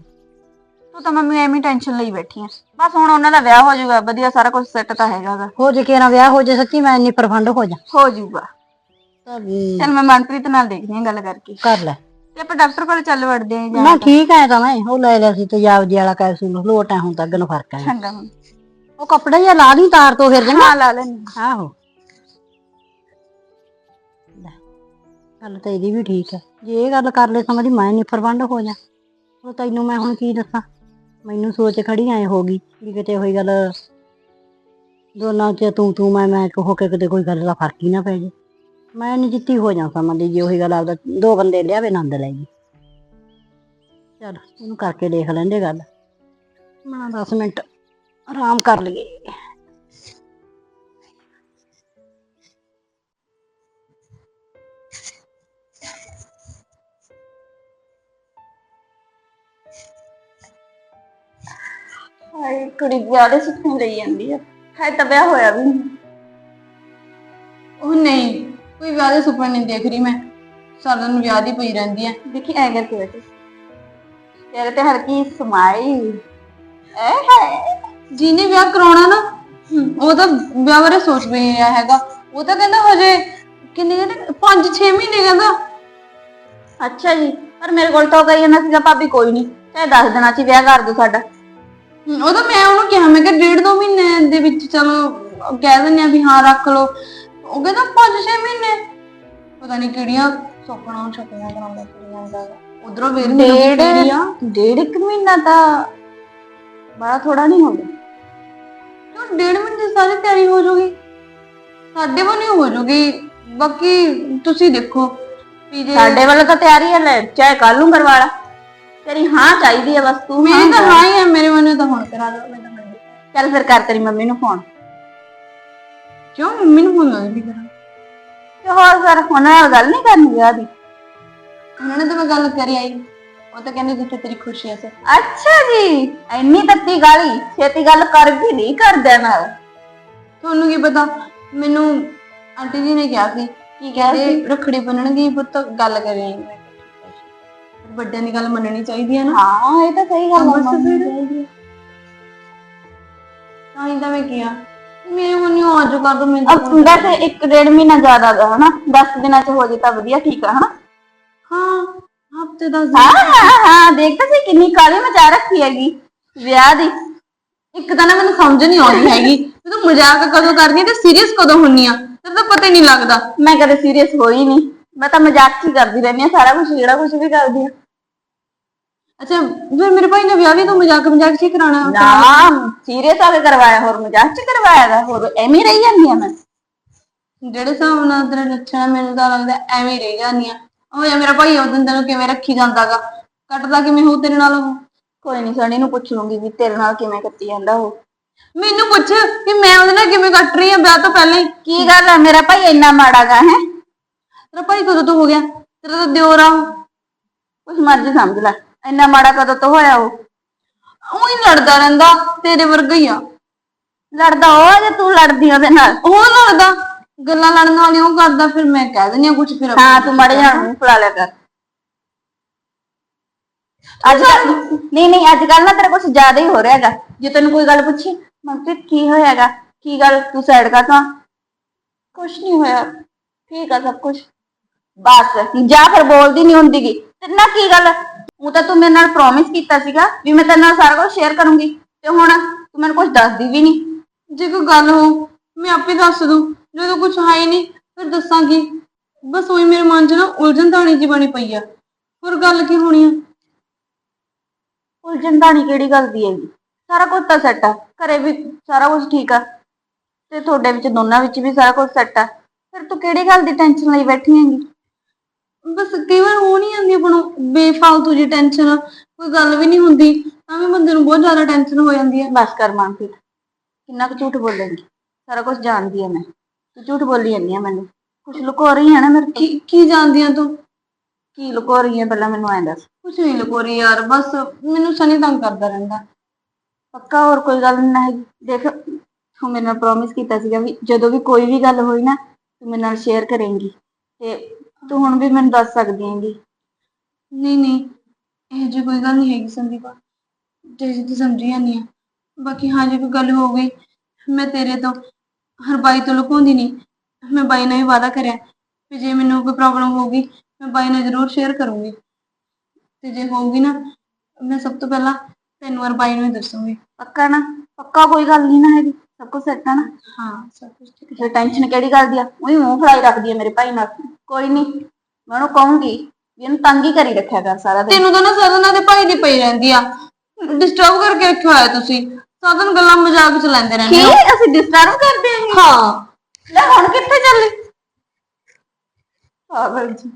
ਤੂੰ ਤਾਂ ਮੰਮੀ ਐਵੇਂ ਟੈਨਸ਼ਨ ਲਈ ਬੈਠੀ ਆ। ਬਸ ਹੁਣ ਉਹਨਾਂ ਦਾ ਵਿਆਹ ਹੋ ਜਾਊਗਾ ਵਧੀਆ ਸਾਰਾ ਕੁਝ ਸੈੱਟ ਤਾਂ ਹੈਗਾਗਾ ਹੋ ਜੇ ਕਿਹੜਾ ਵਿਆਹ ਹੋ ਜੇ ਸੱਚੀ ਮੈਂ ਇੰਨੀ ਪਰਫੰਡ ਹੋ ਜਾ। ਹੋ ਜਾਊਗਾ। ਤਾਂ ਵੀ ਚਲ ਮੈਂ ਮਨਪ੍ਰੀਤ ਨਾਲ ਦੇਖਦੀ ਆ ਗੱਲ ਕਰਕੇ। ਕਰ ਲੈ। ਤੇ ਆਪਾਂ ਡਾਕਟਰ ਕੋਲ ਚੱਲ ਵੜਦੇ ਆਂ ਜਾਂ ਨਾ ਠੀਕ ਹੈ ਤਾਂ ਮੈਂ ਉਹ ਲੈ ਲਿਆ ਸੀ ਤੇਜ਼ਾਬ ਜੀ ਵਾਲਾ ਕੈਪਸੂਲ ਲੋਟ ਹੈ ਹੁਣ ਤਾਂ ਅੱਗੇ ਨੂੰ ਫ਼ਰਕ ਹੈ ਚੰਗਾ ਮੰਮੀ। ਉਹ ਕੱਪੜੇ ਜਿਹਾ ਲਾ ਦੀ ਤਾਰ ਤੋਂ ਫਿਰ ਹਾਂ ਲਾ ਲੈਣੀ ਆਹੋ। ਗੱਲ ਤਾਂ ਇਹਦੀ ਵੀ ਠੀਕ ਹੈ ਜੇ ਇਹ ਗੱਲ ਕਰ ਲੈ ਸਮਝੀ ਮੈਂ ਨਹੀਂ ਹੋ ਜਾ। ਉਹ ਤੈਨੂੰ ਮੈਂ ਹੁਣ ਕੀ ਦੱਸਾਂ? ਮੈਨੂੰ ਸੋਚ ਖੜੀ ਐ ਹੋ ਗਈ ਵੀ ਕਿਤੇ ਹੋਈ ਗੱਲ ਦੋਨਾਂ ਚ ਤੂੰ ਤੂੰ, ਮੈਂ ਮੈਂ ਹੋ ਕੇ ਕਿਤੇ ਕੋਈ ਗੱਲ ਦਾ ਫ਼ਰਕ ਹੀ ਨਾ ਪੈ ਜੇ। ਮੈਂ ਨਹੀਂ ਜਿੱਤੀ ਹੋ ਜਾ ਸਮਝਦੀ ਜੇ ਉਹੀ ਗੱਲ ਆਪਦਾ ਦੋ ਬੰਦੇ ਲਿਆਵੇ ਆਨੰਦ ਲੈ ਜੀ ਚਲ, ਉਹਨੂੰ ਕਰਕੇ ਦੇਖ ਲੈਂਦੇ ਗੱਲ। ਮੈਂ 10 ਮਿੰਟ ਆਰਾਮ ਕਰ ਲਈਏ। ਕੁੜੀ ਵਿਆਹ ਦੇ ਸੁਪਨੇ ਲਈ ਜਾਂਦੀ ਆ। ਹੈ ਤਾਂ ਵਿਆਹ ਹੋਇਆ ਵੀ ਨਹੀਂ। ਉਹ ਨਹੀਂ ਕੋਈ ਵਿਆਹ ਦੇ ਸੁਪਨੇ ਨਹੀਂ ਦੇਖ ਰਹੀ ਮੈਂ। ਸਾਰਿਆਂ ਨੂੰ ਵਿਆਹ ਦੀ ਪਈ ਰਹਿੰਦੀ ਹੈ ਦੇਖੀ ਐ ਕਰਕੇ ਬੈਠੇ। ਤੇਰੇ ਤੇ ਹਲਕੀ ਸਮਾਈ। ਐ ਹੈ। ਜਿਹਨੇ ਵਿਆਹ ਕਰਾਉਣਾ ਨਾ ਉਹ ਤਾਂ ਵਿਆਹ ਬਾਰੇ ਸੋਚ ਵੀ ਨਹੀਂ ਰਿਹਾ ਹੈਗਾ। ਉਹ ਤਾਂ ਕਹਿੰਦਾ ਹਜੇ ਕਿੰਨੇ ਕਹਿੰਦੇ 5-6 ਮਹੀਨੇ ਕਹਿੰਦਾ। ਅੱਛਾ ਜੀ ਪਰ ਮੇਰੇ ਕੋਲ ਤਾਂ ਉਹ ਕਹੀ ਜਾਂਦਾ ਸੀਗਾ ਭਾਬੀ ਕੋਈ ਨਹੀਂ ਚਾਹੇ 10 ਦਿਨਾਂ ਚ ਵਿਆਹ ਕਰ ਦੋ ਸਾਡਾ। ਉਹ ਤਾਂ ਮੈਂ ਉਹਨੂੰ ਕਿਹਾ ਮੈਂ ਕਿ ਡੇਢ ਦੋ ਮਹੀਨੇ ਦੇ ਵਿੱਚ ਚਲੋ ਕਹਿ ਦਿੰਦੇ ਆ ਵੀ ਹਾਂ ਰੱਖ ਲਓ। ਉਹ ਕਹਿੰਦਾ 5-6 ਮਹੀਨੇ। ਪਤਾ ਨਹੀਂ ਕਿਹੜੀਆਂ ਸੁਪਨਾ ਛੁਪੀਆਂ ਕਰਾਉਂਦਾ ਕੁੜੀਆਂ ਦਾ। ਉਧਰੋਂ ਵੇਰ ਡੇਢ ਡੇਢ ਇੱਕ ਮਹੀਨਾ ਤਾਂ ਬੜਾ ਥੋੜਾ ਨਹੀਂ ਹੁੰਦਾ ਕਿਉਂ ਡੇਢ ਮਹੀਨੇ ਸਾਰੀ ਤਿਆਰੀ ਹੋ ਜਾਊਗੀ ਸਾਡੇ ਵੱਲੋਂ ਹੋ ਜਾਊਗੀ ਬਾਕੀ ਤੁਸੀਂ ਦੇਖੋ ਵੀ ਜੇ ਸਾਡੇ ਵੱਲੋਂ ਤਾਂ ਤਿਆਰੀ ਹੈ ਲੈ ਚਾਹੇ ਕੱਲ ਨੂੰ ਕਰਵਾ ਲਾ। ਤੇਰੀ ਹਾਂ ਚਾਹੀਦੀ ਹੈ ਬਸ ਤੂੰ ਮੇਰੀ ਤਾਂ। ਹਾਂ ਹੀ ਹੈ ਮੇਰੇ ਵੱਲੋਂ ਤਾਂ ਹੁਣ ਕਰਾ ਤਾਂ ਮੰਨ। ਚੱਲ ਫਿਰ ਕਰ ਤੇਰੀ ਮੰਮੀ ਨੂੰ ਫੋਨ। ਕਿਉਂ ਮੰਮੀ ਨੂੰ ਫੋਨ ਲਾਉਂਦੀ ਕਰਾਂ ਤੇ ਹੋਰ ਫਿਰ ਹੁਣ ਨਾਲ ਗੱਲ ਨਹੀਂ ਕਰਨੀ ਵਿਆਹ ਦੀ? ਉਹਨਾਂ ਨੇ ਤਾਂ ਮੈਂ ਗੱਲ ਕਰੀ ਆਈ। ਉਹ ਤਾਂ ਕਹਿੰਦੇ ਜਿੱਥੇ ਤੇਰੀ ਖੁਸ਼ੀ ਹੈ ਸਰ। ਅੱਛਾ ਜੀ ਇੰਨੀ ਤੱਤੀ ਗਾਲੀ ਛੇਤੀ ਗੱਲ ਕਰ ਵੀ ਨਹੀਂ ਕਰਦੇ ਨਾਲ। ਤੁਹਾਨੂੰ ਕੀ ਪਤਾ? ਮੈਨੂੰ ਆਂਟੀ ਜੀ ਨੇ ਕਿਹਾ ਸੀ ਕੀ ਕਹਿ ਤੇ ਰੱਖੜੀ ਬੰਨਣਗੇ ਪੁੱਤ ਗੱਲ ਕਰੀ ਵੱਡਿਆਂ ਦੀ ਗੱਲ ਮੰਨਣੀ ਚਾਹੀਦੀ ਹੈ ਨਾ। ਹਾਂ ਇਹ ਤਾਂ ਸਹੀ ਗੱਲ ਬਸ ਫਿਰ। ਤਾਂ ਹੀ ਤਾਂ ਮੈਂ ਕਿਹਾ ਮੇਰੇ ਵੱਲੋਂ ਅੱਜ ਕਰ ਦੋ ਮੈਨੂੰ ਅਬ ਵੈਸੇ ਇੱਕ ਡੇਢ ਮਹੀਨਾ ਜ਼ਿਆਦਾ ਦਾ ਹਨਾ? 10 ਦਿਨਾਂ ਚ ਹੋ ਜੇ ਤਾਂ ਵਧੀਆ ਠੀਕ ਆ ਹਨਾ? ਹਾਂ ਹਫ਼ਤੇ ਦਾ ਹਾਂ ਹਾਂ ਹਾਂ ਦੇਖ ਤਾਂ ਸੀ ਕਿੰਨੀ ਕਾਲੀ ਮਚਾ ਰੱਖੀ ਹੈਗੀ ਵਿਆਹ ਦੀ। ਇੱਕ ਤਾਂ ਨਾ ਮੈਨੂੰ ਸਮਝ ਨਹੀਂ ਆਉਂਦੀ ਹੈਗੀ ਵੀ ਤੂੰ ਮਜ਼ਾਕ ਕਦੋਂ ਕਰਦੀ ਹੈ ਤੇ ਸੀਰੀਅਸ ਕਦੋਂ ਹੁੰਨੀ ਆ ਤੈਨੂੰ ਤਾਂ ਪਤਾ ਹੀ ਨਹੀਂ ਲੱਗਦਾ। ਮੈਂ ਕਦੇ ਸੀਰੀਅਸ ਹੋਈ ਨਹੀਂ ਮੈਂ ਤਾਂ ਮਜ਼ਾਕ ਹੀ ਕਰਦੀ ਰਹਿੰਦੀ ਆ ਸਾਰਾ ਕੁਝ ਜਿਹੜਾ ਕੁਝ ਵੀ ਕਰਦੀ ਆ। ਅੱਛਾ ਫਿਰ ਮੇਰੇ ਭਾਈ ਨੇ ਵਿਆਹ ਵੀ ਤੂੰ ਮਜ਼ਾਕ ਮਜ਼ਾਕ 'ਚ ਹੀ ਕਰਾਉਣਾ ਨਾ ਸੀਰੀਅਸ ਆ ਕੇ ਕਰਵਾਇਆ ਹੋਰ ਮਜ਼ਾਕ 'ਚ ਕਰਵਾਇਆ ਗਾ ਹੋਰ ਐਵੇਂ ਹੀ ਰਹੀ ਜਾਂਦੀ ਆ ਮੈਂ। ਜਿਹੜੇ ਹਿਸਾਬ ਨਾਲ ਤੇਰੇ ਆ, ਮੈਨੂੰ ਤਾਂ ਲੱਗਦਾ ਐਵੇਂ ਹੀ ਰਹਿ ਜਾਂਦੀ ਆ। ਉਹ ਯਾ ਮੇਰਾ ਭਾਈ ਉਹ ਦਿਨ ਤੈਨੂੰ ਕਿਵੇਂ ਰੱਖੀ ਜਾਂਦਾਗਾ? ਕੱਟਦਾ ਕਿਵੇਂ ਹੋ ਤੇਰੇ ਨਾਲ ਉਹ? ਕੋਈ ਨਹੀਂ ਸਣੀ ਨੂੰ ਪੁੱਛ ਲੂੰਗੀ ਵੀ ਤੇਰੇ ਨਾਲ ਕਿਵੇਂ ਕੱਟੀ ਜਾਂਦਾ ਉਹ। ਮੈਨੂੰ ਪੁੱਛ ਕਿ ਮੈਂ ਉਹਦੇ ਨਾਲ ਕਿਵੇਂ ਕੱਟ ਰਹੀ ਆ ਵਿਆਹ ਤੋਂ ਪਹਿਲਾਂ ਹੀ। ਕੀ ਗੱਲ ਆ ਮੇਰਾ ਭਾਈ ਇੰਨਾ ਮਾੜਾ ਗਾ ਹੈ? ਤੇਰਾ ਭਾਈ ਕਦੋਂ ਤੋਂ ਹੋ ਗਿਆ? ਤੇਰਾ ਤਾਂ ਦਿਓਰ ਆ ਉਹ। ਕੁਛ ਮਰਜ਼ੀ ਸਮਝ ਲੈ। ਇੰਨਾ ਮਾੜਾ ਕਦੋਂ ਤੋਂ ਹੋਇਆ ਉਹ? ਉਹ ਹੀ ਲੜਦਾ ਰਹਿੰਦਾ ਤੇਰੇ ਵਰਗਾ ਹੀ ਆ। ਲੜਦਾ ਉਹ ਆ ਜੇ ਤੂੰ ਲੜਦੀ ਉਹਦੇ ਨਾਲ? ਉਹ ਲੜਦਾ। ਗੱਲਾਂ ਲੜਨ ਵਾਲੀ ਉਹ ਕਰਦਾ ਫਿਰ ਮੈਂ ਕਹਿ ਦਿੰਦੀ ਆ ਕੁਝ ਫਿਰ ਹਾਂ ਤੂੰ ਮੜ ਜਾ ਮੂੰਹ ਫੁਲਾ ਲਿਆ ਕਰ। ਅੱਜ ਕੱਲ ਨਹੀਂ ਨਹੀਂ ਅੱਜ ਕੱਲ ਨਾ ਤੇਰਾ ਕੁਝ ਜ਼ਿਆਦਾ ਹੀ ਹੋ ਰਿਹਾ ਹੈਗਾ। ਜੇ ਤੈਨੂੰ ਕੋਈ ਗੱਲ ਪੁੱਛੀ ਮਨਪ੍ਰੀਤ ਕੀ ਹੋਇਆਗਾ ਕੀ ਗੱਲ? ਤੂੰ ਸਾਈਡ ਕਰ ਤਾਂ। ਕੁਝ ਨਹੀਂ ਹੋਇਆ। ਠੀਕ ਆ ਸਭ ਕੁਝ ਬਸ। ਜਾਂ ਫਿਰ ਬੋਲਦੀ ਨਹੀਂ ਹੁੰਦੀਗੀ। ਤੇ ਨਾ ਕੀ ਗੱਲ? ਉਹ ਤਾਂ ਤੂੰ ਮੇਰੇ ਨਾਲ ਪ੍ਰੋਮਿਸ ਕੀਤਾ ਸੀਗਾ ਵੀ ਮੈਂ ਤੇਰੇ ਨਾਲ ਸਾਰਾ ਕੁਝ ਸ਼ੇਅਰ ਕਰੂੰਗੀ। ਤੇ ਹੁਣ ਤੂੰ ਮੈਨੂੰ ਕੁਝ ਦੱਸਦੀ ਵੀ ਨਹੀਂ। ਜੇ ਕੋਈ ਗੱਲ ਹੋ ਮੈਂ ਆਪੇ ਦੱਸ ਦੂੰ। ਜਦੋਂ ਕੁਝ ਹੈ ਹੀ ਨਹੀਂ ਫਿਰ ਦੱਸਾਂਗੀ। ਬਸ ਉਹੀ ਮੇਰੇ ਮਨ 'ਚ ਨਾ ਉਲਝਣ ਤਾਣੀ ਜੀ ਬਣੀ ਪਈ ਆ। ਹੋਰ ਗੱਲ ਕੀ ਹੋਣੀ ਆ? ਉਲਝਣ ਦਾ ਨਹੀਂ ਕਿਹੜੀ ਗੱਲ ਦੀ ਹੈਗੀ? ਸਾਰਾ ਕੁਝ ਤਾਂ ਸੈੱਟ ਆ। ਘਰੇ ਵੀ ਸਾਰਾ ਕੁਝ ਠੀਕ ਆ। ਤੇ ਤੁਹਾਡੇ ਵਿੱਚ ਦੋਨਾਂ ਵਿੱਚ ਵੀ ਸਾਰਾ ਕੁਝ ਸੈੱਟ ਆ। ਫਿਰ ਤੂੰ ਕਿਹੜੀ ਗੱਲ ਦੀ ਟੈਨਸ਼ਨ ਲਈ ਬੈਠੀ ਹੈਗੀ? ਬਸ ਕਈ ਵਾਰ ਹੋ ਨਹੀਂ ਜਾਂਦੀ ਆਪਾਂ ਨੂੰ ਬੇਫਾਲਤੂ ਜੀ ਟੈਨਸ਼ਨ ਕੋਈ ਗੱਲ ਵੀ ਨਹੀਂ ਹੁੰਦੀ ਤਾਂ ਵੀ ਬੰਦੇ ਨੂੰ ਬਹੁਤ ਜ਼ਿਆਦਾ ਟੈਨਸ਼ਨ ਹੋ ਜਾਂਦੀ ਹੈ। ਬਸ ਕਰ ਮਨਪ੍ਰੀਤ ਕਿੰਨਾ ਕੁ ਝੂਠ ਬੋਲੇਂਗੀ? ਸਾਰਾ ਕੁਝ ਜਾਣਦੀ ਆ ਮੈਂ ਤੂੰ ਝੂਠ ਬੋਲੀ ਜਾਂਦੀ ਆ ਮੈਨੂੰ। ਕੁਝ ਲੁਕੋ ਰਹੀ ਹੈ ਨਾ ਮੇਰੇ ਕੀ ਕੀ ਜਾਣਦੀ ਆ ਤੂੰ? ਕੀ ਲੁਕੋ ਰਹੀ ਹੈ ਪਹਿਲਾਂ ਮੈਨੂੰ ਐਂ ਦੱਸ। ਕੁਝ ਨਹੀਂ ਲੁਕੋ ਰਹੀ ਯਾਰ ਬਸ ਮੈਨੂੰ ਸਨੀ ਤੰਗ ਕਰਦਾ ਰਹਿੰਦਾ। ਪੱਕਾ ਹੋਰ ਕੋਈ ਗੱਲ ਨਹੀਂ ਹੈਗੀ ਦੇਖ ਤੂੰ ਮੇਰੇ ਨਾਲ ਪ੍ਰੋਮਿਸ ਕੀਤਾ ਸੀਗਾ ਵੀ ਜਦੋਂ ਵੀ ਕੋਈ ਵੀ ਗੱਲ ਹੋਈ ਨਾ ਤੂੰ ਮੇਰੇ ਨਾਲ ਸ਼ੇਅਰ ਕਰੇਂਗੀ। ਤੇ ਤੂੰ ਹੁਣ ਵੀ ਮੈਨੂੰ ਦੱਸ ਸਕਦੀ ਹੈਗੀ। ਨਹੀਂ ਨਹੀਂ ਇਹ ਜੀ ਕੋਈ ਗੱਲ ਨਹੀਂ ਹੈਗੀ ਸੰਦੀਪਾ। ਜੇ ਜੀ ਤੂੰ ਸਮਝੀ ਜਾਂਦੀ ਆ ਬਾਕੀ ਹਾਂ ਜੇ ਕੋਈ ਗੱਲ ਹੋ ਗਈ ਮੈਂ ਤੇਰੇ ਤੋਂ ਹਰ ਬਾਈ ਤੋਂ ਲੁਕਾਉਂਦੀ ਨਹੀਂ। ਮੈਂ ਬਾਈ ਨਾਲ ਵੀ ਵਾਅਦਾ ਕਰਿਆ ਕਿ ਜੇ ਮੈਨੂੰ ਕੋਈ ਪ੍ਰੋਬਲਮ ਹੋਊਗੀ ਮੈਂ ਬਾਈ ਨਾਲ ਜ਼ਰੂਰ ਸ਼ੇਅਰ ਕਰੂੰਗੀ। ਤੇ ਜੇ ਹੋਊਗੀ ਨਾ ਮੈਂ ਸਭ ਤੋਂ ਪਹਿਲਾਂ ਤੈਨੂੰ ਔਰ ਬਾਈ ਨੂੰ ਹੀ ਦੱਸੂੰਗੀ। ਪੱਕਾ ਨਾ? ਪੱਕਾ ਕੋਈ ਗੱਲ ਨਹੀਂ ਨਾ ਹੈਗੀ। ਸਭ ਕੁਝ ਸੈੱਟ ਆ ਨਾ? ਹਾਂ ਸਭ ਕੁਝ ਠੀਕ ਹੈ। ਟੈਨਸ਼ਨ ਕਿਹੜੀ ਗੱਲ ਦੀ ਆ? ਉਹੀ ਮੂੰਹ ਫਲਾਈ ਰੱਖਦੀ ਆ ਮੇਰੇ ਭਾਈ ਨਾਲ। ਕੋਈ ਨਹੀਂ ਮੈਂ ਉਹਨੂੰ ਕਹੂੰਗੀ ਵੀ ਇਹਨੂੰ ਤੰਗ ਹੀ ਕਰੀ ਰੱਖਿਆ ਕਰ ਸਾਰਾ ਦਿਨ। ਤੈਨੂੰ ਤਾਂ ਨਾ ਸਾਧਨਾ ਦੇ ਭਾਈ ਦੀ ਪਈ ਰਹਿੰਦੀ ਆ। ਡਿਸਟਰਬ ਕਰਕੇ ਰੱਖਿਆ ਹੋਇਆ ਤੁਸੀਂ? ਸਾਧਨ ਗੱਲਾਂ ਮਜ਼ਾਕ ਚ ਲੈਂਦੇ ਕੀ ਰਹਿੰਦੇ ਹੋ। ਅਸੀਂ ਡਿਸਟਰਬ ਕਰਦੇ ਹਾਂ ਹਾਂ। ਲੈ ਹੁਣ ਕਿੱਥੇ ਚੱਲੀ? ਪਾਗਲ ਜੀ।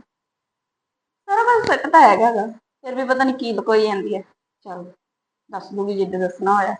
ਸਾਰਾ ਕੁਝ ਸੈੱਟ ਤਾਂ ਹੈਗਾ ਗਾ। ਫਿਰ ਵੀ ਪਤਾ ਨਹੀਂ ਕੀ ਲੁਕੋਈ ਜਾਂਦੀ ਹੈ ਚਲ ਦੱਸ ਦੂਗੀ ਜਿੱਦ ਦੱਸਣਾ ਹੋਇਆ।